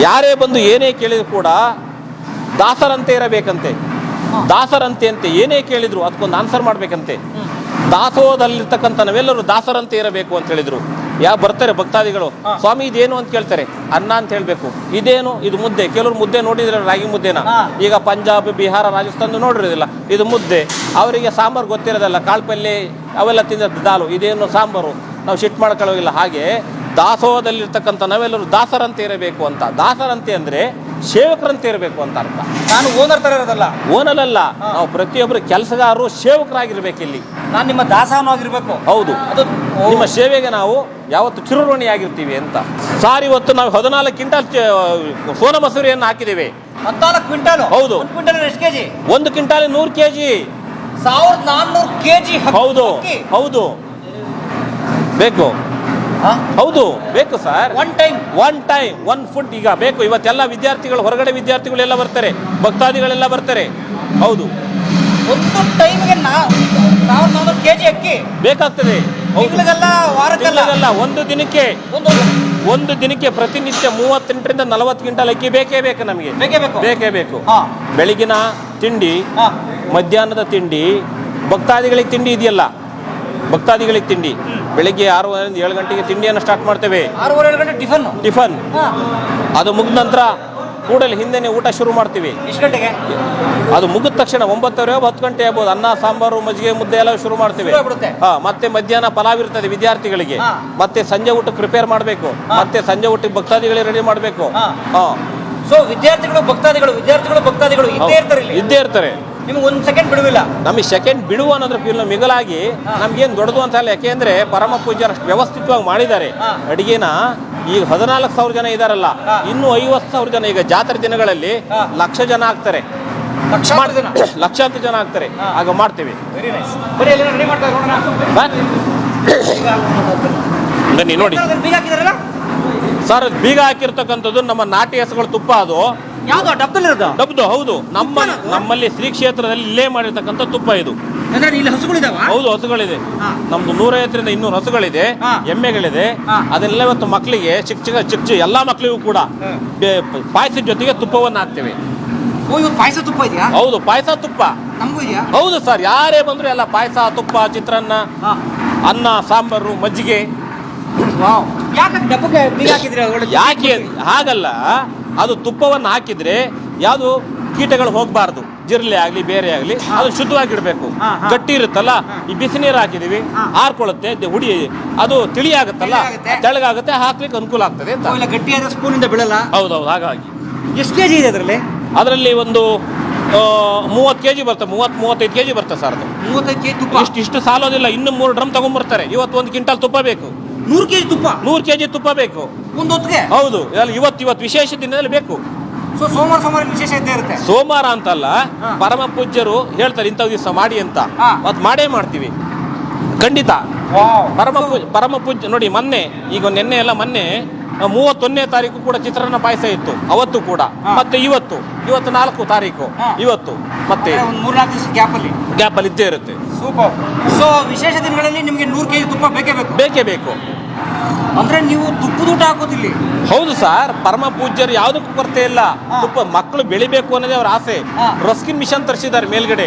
ಯಾರೇ ಬಂದು ಏನೇ ಕೇಳಿದ್ರು ಕೂಡ ದಾಸರಂತೆ ಇರಬೇಕಂತೆ. ದಾಸರಂತೆ ಅಂತೆ ಏನೇ ಕೇಳಿದ್ರು ಅದಕ್ಕೊಂದು ಆನ್ಸರ್ ಮಾಡ್ಬೇಕಂತೆ. ದಾಸೋಹದಲ್ಲಿರ್ತಕ್ಕಂಥ ನಾವೆಲ್ಲರೂ ದಾಸರಂತೆ ಇರಬೇಕು ಅಂತ ಹೇಳಿದ್ರು. ಯಾ ಬರ್ತಾರೆ ಭಕ್ತಾದಿಗಳು. ಸ್ವಾಮಿ ಇದೇನು ಅಂತ ಕೇಳ್ತಾರೆ. ಅನ್ನ ಅಂತ ಹೇಳ್ಬೇಕು. ಇದೇನು? ಇದು ಮುದ್ದೆ. ಕೆಲವರು ಮುದ್ದೆ ನೋಡಿದ್ರೆ ರಾಗಿ ಮುದ್ದೆನ? ಈಗ ಪಂಜಾಬ್ ಬಿಹಾರ ರಾಜಸ್ಥಾನ ನೋಡಿರೋದಿಲ್ಲ. ಇದು ಮುದ್ದೆ. ಅವರಿಗೆ ಸಾಂಬಾರು ಗೊತ್ತಿರೋದಲ್ಲ. ಕಾಳು ಪಲ್ಯ ಅವೆಲ್ಲ ತಿಂದದ್ದು ದಾಲು. ಇದೇನು ಸಾಂಬಾರು? ನಾವು ಶಿಟ್ ಮಾಡ್ಕೊಳ್ಳೋಗಿಲ್ಲ ಹಾಗೆ ದಾಸೋಹದಲ್ಲಿರ್ತಕ್ಕಂಥ ನಾವೆಲ್ಲರೂ ದಾಸರಂತೆ ಇರಬೇಕು ಅಂತ. ದಾಸರಂತೆ ಅಂದ್ರೆ ಸೇವಕರಂತೆ ಇರಬೇಕು ಅಂತ ಅರ್ಥ. ನಾನು ಓನರ್ ತರ ಇರೋದಲ್ಲ? ಓನಲಲ್ಲ ನಾವು ಪ್ರತಿಯೊಬ್ಬರು ಕೆಲಸಗಾರರು ಸೇವಕರಾಗಿರ್ಬೇಕು ಇಲ್ಲಿ. ನಾನು ನಿಮ್ಮ ದಾಸವನು ಆಗಿರ್ಬೇಕು ಹೌದು. ಅದು ನಿಮ್ಮ ಸೇವೆಗೆ ನಾವು ಯಾವತ್ತು ಚಿರುಋಣಿಯಾಗಿರ್ತೀವಿ ಅಂತ. ಸಾರ್ ಇವತ್ತು ನಾವು ಹದಿನಾಲ್ಕು ಕ್ವಿಂಟಲ್ ಸೋನ ಮಸೂರಿಯನ್ನು ಹಾಕಿದ್ದೇವೆ. ಹದಿನಾಲ್ಕು ಕ್ವಿಂಟಾಲು? ಹೌದು. ಕ್ವಿಂಟಲ್ ಎಷ್ಟು ಕೆಜಿ? ಒಂದು ಕ್ವಿಂಟಾಲ್ ನೂರು ಕೆ ಜಿ ಸಾವಿರದ ನಾನ್ನೂರು ಕೆಜಿ ಹೌದು. ಹೌದು. ಬೇಕು. ಹೌದು ಬೇಕು sir one time one time one food ಈಗ ಬೇಕು. ಇವತ್ತೆಲ್ಲ ವಿದ್ಯಾರ್ಥಿಗಳು ಹೊರಗಡೆ ವಿದ್ಯಾರ್ಥಿಗಳೆಲ್ಲ ಬರ್ತಾರೆ. ಭಕ್ತಾದಿಗಳೆಲ್ಲ ಬರ್ತಾರೆ. ಹೌದು. ಒಂದು ಟೈಮ್ಗೆ ಸಾವಿರದ ನಾನ್ನೂರು ಕೆಜಿ ಅಕ್ಕಿ ಬೇಕಾಗ್ತದೆ. ಹೌದು. ತಿಂಗಳಿಗೆಲ್ಲ ವಾರಕ್ಕೆಲ್ಲ. ಒಂದು ದಿನಕ್ಕೆ. ಒಂದು ದಿನಕ್ಕೆ ಪ್ರತಿನಿತ್ಯ ಮೂವತ್ತೆಂಟರಿಂದ ನಲವತ್ತು ಕ್ವಿಂಟಲ್ ಅಕ್ಕಿ ಬೇಕೇ ಬೇಕು ನಮಗೆ. ಬೇಕೇ ಬೇಕು. ಬೆಳಗಿನ ತಿಂಡಿ ಮಧ್ಯಾಹ್ನದ ತಿಂಡಿ ಭಕ್ತಾದಿಗಳಿಗೆ ತಿಂಡಿ ಇದೆಯಲ್ಲ. ಭಕ್ತಾದಿಗಳಿಗೆ ತಿಂಡಿ. ಬೆಳಿಗ್ಗೆ ಆರೂವರೆಯಿಂದ ಏಳು ಗಂಟೆಗೆ ತಿಂಡಿಯನ್ನು ಸ್ಟಾರ್ಟ್ ಮಾಡ್ತೇವೆ. ಆರೂವರೆ ಏಳು ಗಂಟೆ ಟಿಫನ್. ಟಿಫನ್ ಅದು ಮುಗಿದ ನಂತರ ಕೂಡಲೇ ಹಿಂದೆನೆ ಊಟ ಶುರು ಮಾಡ್ತೀವಿ. ಎಷ್ಟು ಗಂಟೆಗೆ? ಅದು ಮುಗಿದ ತಕ್ಷಣ ಒಂಬತ್ತುವರೆ ಹತ್ತು ಗಂಟೆ ಆಗ್ಬೋದು ಅನ್ನ ಸಾಂಬಾರು ಮಜ್ಜಿಗೆ ಮುದ್ದೆ ಎಲ್ಲ ಶುರು ಮಾಡ್ತೀವಿ. ಹಾ ಮತ್ತೆ ಮಧ್ಯಾಹ್ನ ಪಲಾವ್ ಇರ್ತದೆ ವಿದ್ಯಾರ್ಥಿಗಳಿಗೆ. ಮತ್ತೆ ಸಂಜೆ ಊಟಕ್ಕೆ ಪ್ರಿಪೇರ್ ಮಾಡಬೇಕು. ಮತ್ತೆ ಸಂಜೆ ಊಟಕ್ಕೆ ಭಕ್ತಾದಿಗಳಿಗೆ ರೆಡಿ ಮಾಡಬೇಕು. ಹಾ. ಹಾ. ಸೊ ವಿದ್ಯಾರ್ಥಿಗಳು ಭಕ್ತಾದಿಗಳು ವಿದ್ಯಾರ್ಥಿಗಳು ಭಕ್ತಾದಿಗಳು ಇದ್ದೇ ಇರ್ತಾರೆ ಇದ್ದೇ ಇರ್ತಾರೆ. ನಿಮ್ಗೆ ಒಂದು ಸೆಕೆಂಡ್ ಬಿಡುವಿಲ್ಲ ನಮಗೆ ಸೆಕೆಂಡ್ ಬಿಡುವ ಅನ್ನೋದ್ರ ಫೀಲ್ ಮಿಗಲಾಗಿ ನಮ್ಗೇನು ದೊಡ್ಡದು ಅಂತ ಅಲ್ಲ ಯಾಕೆಂದ್ರೆ ಪರಮ ಪೂಜ್ಯರು ಅಷ್ಟು ವ್ಯವಸ್ಥಿತವಾಗಿ ಮಾಡಿದ್ದಾರೆ. ಅಡಿಗೆನ ಈಗ ಹದಿನಾಲ್ಕು ಸಾವಿರ ಜನ ಇದಾರಲ್ಲ ಇನ್ನು ಐವತ್ತು ಸಾವಿರ ಜನ ಈಗ ಜಾತ್ರೆ ದಿನಗಳಲ್ಲಿ ಲಕ್ಷ ಜನ ಆಗ್ತಾರೆ. ಲಕ್ಷಾಂತರ ಜನ? ಲಕ್ಷಾಂತರ ಜನ ಆಗ್ತಾರೆ. ಆಗ ಮಾಡ್ತೇವೆ. ಬನ್ನಿ ನೋಡಿ. ಸರ್ ಬೀಗ ಹಾಕಿರ್ತಕ್ಕಂಥದ್ದು ನಮ್ಮ ನಾಟಿ ಹೆಸರುಗಳು ತುಪ್ಪ ಅದು. ಯಾವ್ದು ಡಬ್ದು ಹೌದು. ನಮ್ಮ ನಮ್ಮಲ್ಲಿ ಶ್ರೀ ಕ್ಷೇತ್ರದಲ್ಲಿ ಇಲ್ಲೇ ಮಾಡಿರ್ತಕ್ಕಂಥ ತುಪ್ಪ ಇದು. ಅಂದ್ರೆ ಇಲ್ಲಿ ಹಸುಗಳಿದಾವ? ಹೌದು ಹಸುಗಳಿದೆ. ನಮ್ದು ನೂರೈವತ್ತರಿಂದ ಇನ್ನೂರು ಹಸುಗಳಿದೆ. ಎಮ್ಮೆಗಳಿದೆ. ಅದನ್ನೆಲ್ಲ ಅದೆಲ್ಲ ಇವತ್ತು ಮಕ್ಕಳಿಗೆ ಚಿಕ್ಕ ಚಿಕ್ಕ ಚಿಕ್ಕ ಚಿಕ್ಕ ಎಲ್ಲಾ ಮಕ್ಕಳಿಗೂ ಕೂಡ ಪಾಯಸದ ಜೊತೆಗೆ ತುಪ್ಪವನ್ನು ಹಾಕ್ತೇವೆ. ಪಾಯಸ ತುಪ್ಪ ಇದೆಯಾ? ಹೌದು ಪಾಯಸ ತುಪ್ಪ. ಹೌದು ಸರ್ ಯಾರೇ ಬಂದ್ರು ಎಲ್ಲ ಪಾಯಸ ತುಪ್ಪ ಚಿತ್ರಾನ್ನ ಅನ್ನ ಸಾಂಬಾರು ಮಜ್ಜಿಗೆ. ಯಾಕೆ ಹಾಗಲ್ಲ. ಅದು ತುಪ್ಪವನ್ನು ಹಾಕಿದ್ರೆ ಯಾವುದು ಕೀಟಗಳು ಹೋಗಬಾರ್ದು. ಜಿರಲೆ ಆಗಲಿ ಬೇರೆ ಆಗಲಿ ಅದು ಶುದ್ಧವಾಗಿಡಬೇಕು. ಗಟ್ಟಿ ಇರುತ್ತಲ್ಲ ಈ ಬಿಸಿ ನೀರು ಹಾಕಿದೀವಿ ಹಾರ್ಕೊಳ್ಳುತ್ತೆ ಹುಡಿ ಅದು ತಿಳಿ ಆಗುತ್ತಲ್ಲ. ತೆಳಗಾಗುತ್ತೆ ಹಾಕ್ಲಿಕ್ಕೆ ಅನುಕೂಲ ಆಗ್ತದೆ ಗಟ್ಟಿಯಾದ ಸ್ಪೂನ್ ಇಂದ ಬೀಳಲ್ಲ ಹೌದೌದು ಹಾಗಾಗಿ. ಎಷ್ಟು ಕೆಜಿ ಇದೆ ಅದರಲ್ಲಿ? ಅದರಲ್ಲಿ ಒಂದು ಮೂವತ್ತು ಕೆಜಿ ಬರ್ತದೆ ಮೂವತ್ತು ಮೂವತ್ತೈದು ಕೆ ಜಿ ಬರ್ತದೆ ಸರ್ ಅದು. ಮೂವತ್ತೈದು ಕೆಜಿ ತುಪ್ಪ. ಇಷ್ಟು ಇಷ್ಟು ಸಾಲೋದಿಲ್ಲ ಇನ್ನೂ ಮೂರು ಡ್ರಮ್ ತಗೊಂಡ್ಬರ್ತಾರೆ ಇವತ್ತು ಒಂದು ಕ್ವಿಂಟಲ್ ತುಪ್ಪ ಬೇಕು. ನೂರು ಕೆಜಿ ತುಪ್ಪ? ನೂರು ಕೆಜಿ ತುಪ್ಪ ಬೇಕು. ಒಂದು ಹೊತ್ತಿಗೆ? ಹೌದು ಇವತ್ತು ಇವತ್ತು ವಿಶೇಷ ದಿನದಲ್ಲಿ ಬೇಕು. ಸೊ ಸೋಮವಾರ ಸೋಮವಾರ ವಿಶೇಷ ಇದ್ದೇ ಇರುತ್ತೆ? ಸೋಮವಾರ ಅಂತಲ್ಲ. ಪರಮ ಪೂಜ್ಯರು ಹೇಳ್ತಾರೆ ಇಂಥ ದಿವಸ ಮಾಡಿ ಅಂತ. ಅದು ಮಾಡೇ ಮಾಡ್ತೀವಿ. ಖಂಡಿತ. ಪರಮ ಪೂಜ್ ಪರಮ ಪೂಜ್ಯ ನೋಡಿ ಮೊನ್ನೆ ಈಗ ನಿನ್ನೆ ಎಲ್ಲ ಮೊನ್ನೆ ಮೂವತ್ತೊಂದನೇ ತಾರೀಕು ಕೂಡ ಚಿತ್ರಾನ್ನ ಪಾಯಸ ಇತ್ತು. ಅವತ್ತು ಕೂಡ. ಮತ್ತೆ ಇವತ್ತು. ಇವತ್ತು ನಾಲ್ಕು ತಾರೀಕು. ಇವತ್ತು. ಮತ್ತೆ ಒಂದು ಮೂರ್ನಾಲ್ಕು ದಿವಸ ಗ್ಯಾಪ್ ಅಲ್ಲಿ. ಗ್ಯಾಪ್ ಅಲ್ಲಿ ಇದ್ದೇ ಇರುತ್ತೆ. ಸೂಪರ್ ಸೊ ವಿಶೇಷ ದಿನಗಳಲ್ಲಿ ನಿಮಗೆ ನೂರು ಕೆಜಿ ತುಪ್ಪ ಬೇಕೇ ಬೇಕು. ಬೇಕೇ ಬೇಕು. ಅಂದ್ರೆ ನೀವು ತುಪ್ಪದ ಊಟ ಹಾಕೋದಿಲ್ಲ? ಹೌದು ಸರ್ ಪರಮ ಪೂಜ್ಯರು ಯಾವುದಕ್ಕೂ ಕೊರತೆ ಇಲ್ಲ. ತುಪ್ಪ ಮಕ್ಕಳು ಬೆಳಿಬೇಕು ಅನ್ನೋದೇ ಅವ್ರ ಆಸೆ. ರಸ್ಕಿನ್ ಮಿಷನ್ ತರಿಸಿದ್ದಾರೆ ಮೇಲ್ಗಡೆ.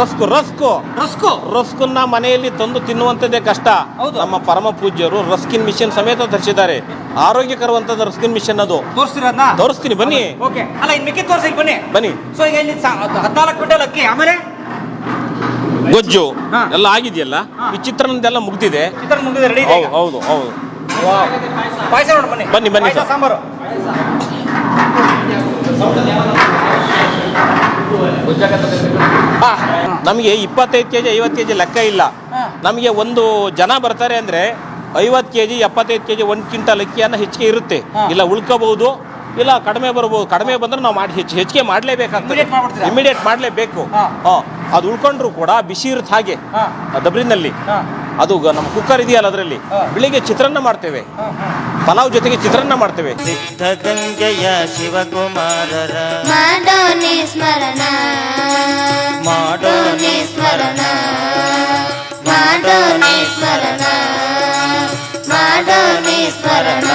Rusk rusk. ರಸ್ಕು? ರಸ್ಕನ್ನ ಮನೆಯಲ್ಲಿ ತಂದು ತಿನ್ನುವಂತದ್ದೇ ಕಷ್ಟ. ಹೌದು. ನಮ್ಮ ಪರಮ ಪೂಜ್ಯರು ರಸ್ಕಿನ್ ಮಿಷನ್ ಸಮೇತ ತರಿಸಿದ್ದಾರೆ. ಆರೋಗ್ಯಕರವಂತದ ರಸ್ಕಿನ್ ಮಿಷನ್ ಅದು. ತೋರಿಸ್ತೀರ ತೋರಿಸ್ತೀನಿ ಬನ್ನಿ. ಅಲ್ಲ ಬನ್ನಿ. ಬನ್ನಿ. ಸೊ ಈಗ ಇಲ್ಲಿ ಹದಿನಾಲ್ಕು ಕ್ವಿಂಟಲ್ ಅಕ್ಕಿ ಆಮೇಲೆ? ಗೊಜ್ಜು ಹಾ. ಎಲ್ಲ ಆಗಿದೆಯಲ್ಲ ಹಾ. ಈ ಚಿತ್ರಾನ್ನದೆಲ್ಲ ಮುಗ್ದಿದೆ ಚಿತ್ರಾನ್ನ ಮುಂದೆ ರೆಡಿ ಹೌದು ಹೌದು ಹೌದು ಪಾಯಸ ನೋಡಿ ಬನ್ನಿ ಬನ್ನಿ, ಬನ್ನಿ ಪಾಯ್ಸ, ಸರ್. ಸಾಂಬಾರು ಆ, ನಮಗೆ ಇಪ್ಪತ್ತೈದು ಕೆಜಿ ಐವತ್ತು ಕೆಜಿ ಲೆಕ್ಕ ಇಲ್ಲ ಹಾ. ನಮಗೆ ಒಂದು ಜನ ಬರ್ತಾರೆ ಅಂದ್ರೆ ಐವತ್ತು ಕೆಜಿ ಎಪ್ಪತ್ತೈದು ಕೆಜಿ ಒಂದು ಕ್ವಿಂಟಲ್ ಅಕ್ಕಿಯನ್ನ ಹೆಚ್ಚಿಗೆ ಇರುತ್ತೆ ಹಾ. ಇಲ್ಲ ಉಳ್ಕೋಬಹುದು ಇಲ್ಲ ಕಡಿಮೆ ಬರ್ಬೋದು ಕಡಿಮೆ ಬಂದ್ರೆ ನಾವು ಮಾಡಿ ಹೆಚ್ಚು ಹೆಚ್ಚಿಗೆ ಮಾಡಲೇಬೇಕಾಗ್ತದೆ Immediate ಮಾಡ್ಬಿಡ್ತೀರಾ? ಇಮಿಡಿಯೇಟ್ ಮಾಡಲೇಬೇಕು ಹಾ. ಅದು ಉಳ್ಕೊಂಡ್ರು ಕೂಡ ಬಿಸಿ ಇರುತ್ತೆ ಹಾಗೆ ಡಬ್ರಿನಲ್ಲಿ ಹಾ. ಅದು ಗ- ನಮ್ಮ ಕುಕ್ಕರ್ ಇದೆಯಲ್ಲ ಅದರಲ್ಲಿ. ಬೆಳಿಗ್ಗೆ ಚಿತ್ರಾನ್ನ ಮಾಡ್ತೇವೆ. ಹಾ, ಹಾ. ಪಲಾವ್ ಜೊತೆಗೆ ಚಿತ್ರಾನ್ನ ಮಾಡ್ತೇವೆ. ಸಿದ್ಧಗಂಗೆಯ ಶಿವಕುಮಾರರ. ಮಾಡೋನಿ ಸ್ಮರಣ. ಮಾಡೋನಿ ಸ್ಮರಣ. ಮಾಡೋನಿ ಸ್ಮರಣ. ಮಾಡೋನಿ ಸ್ಮರಣ.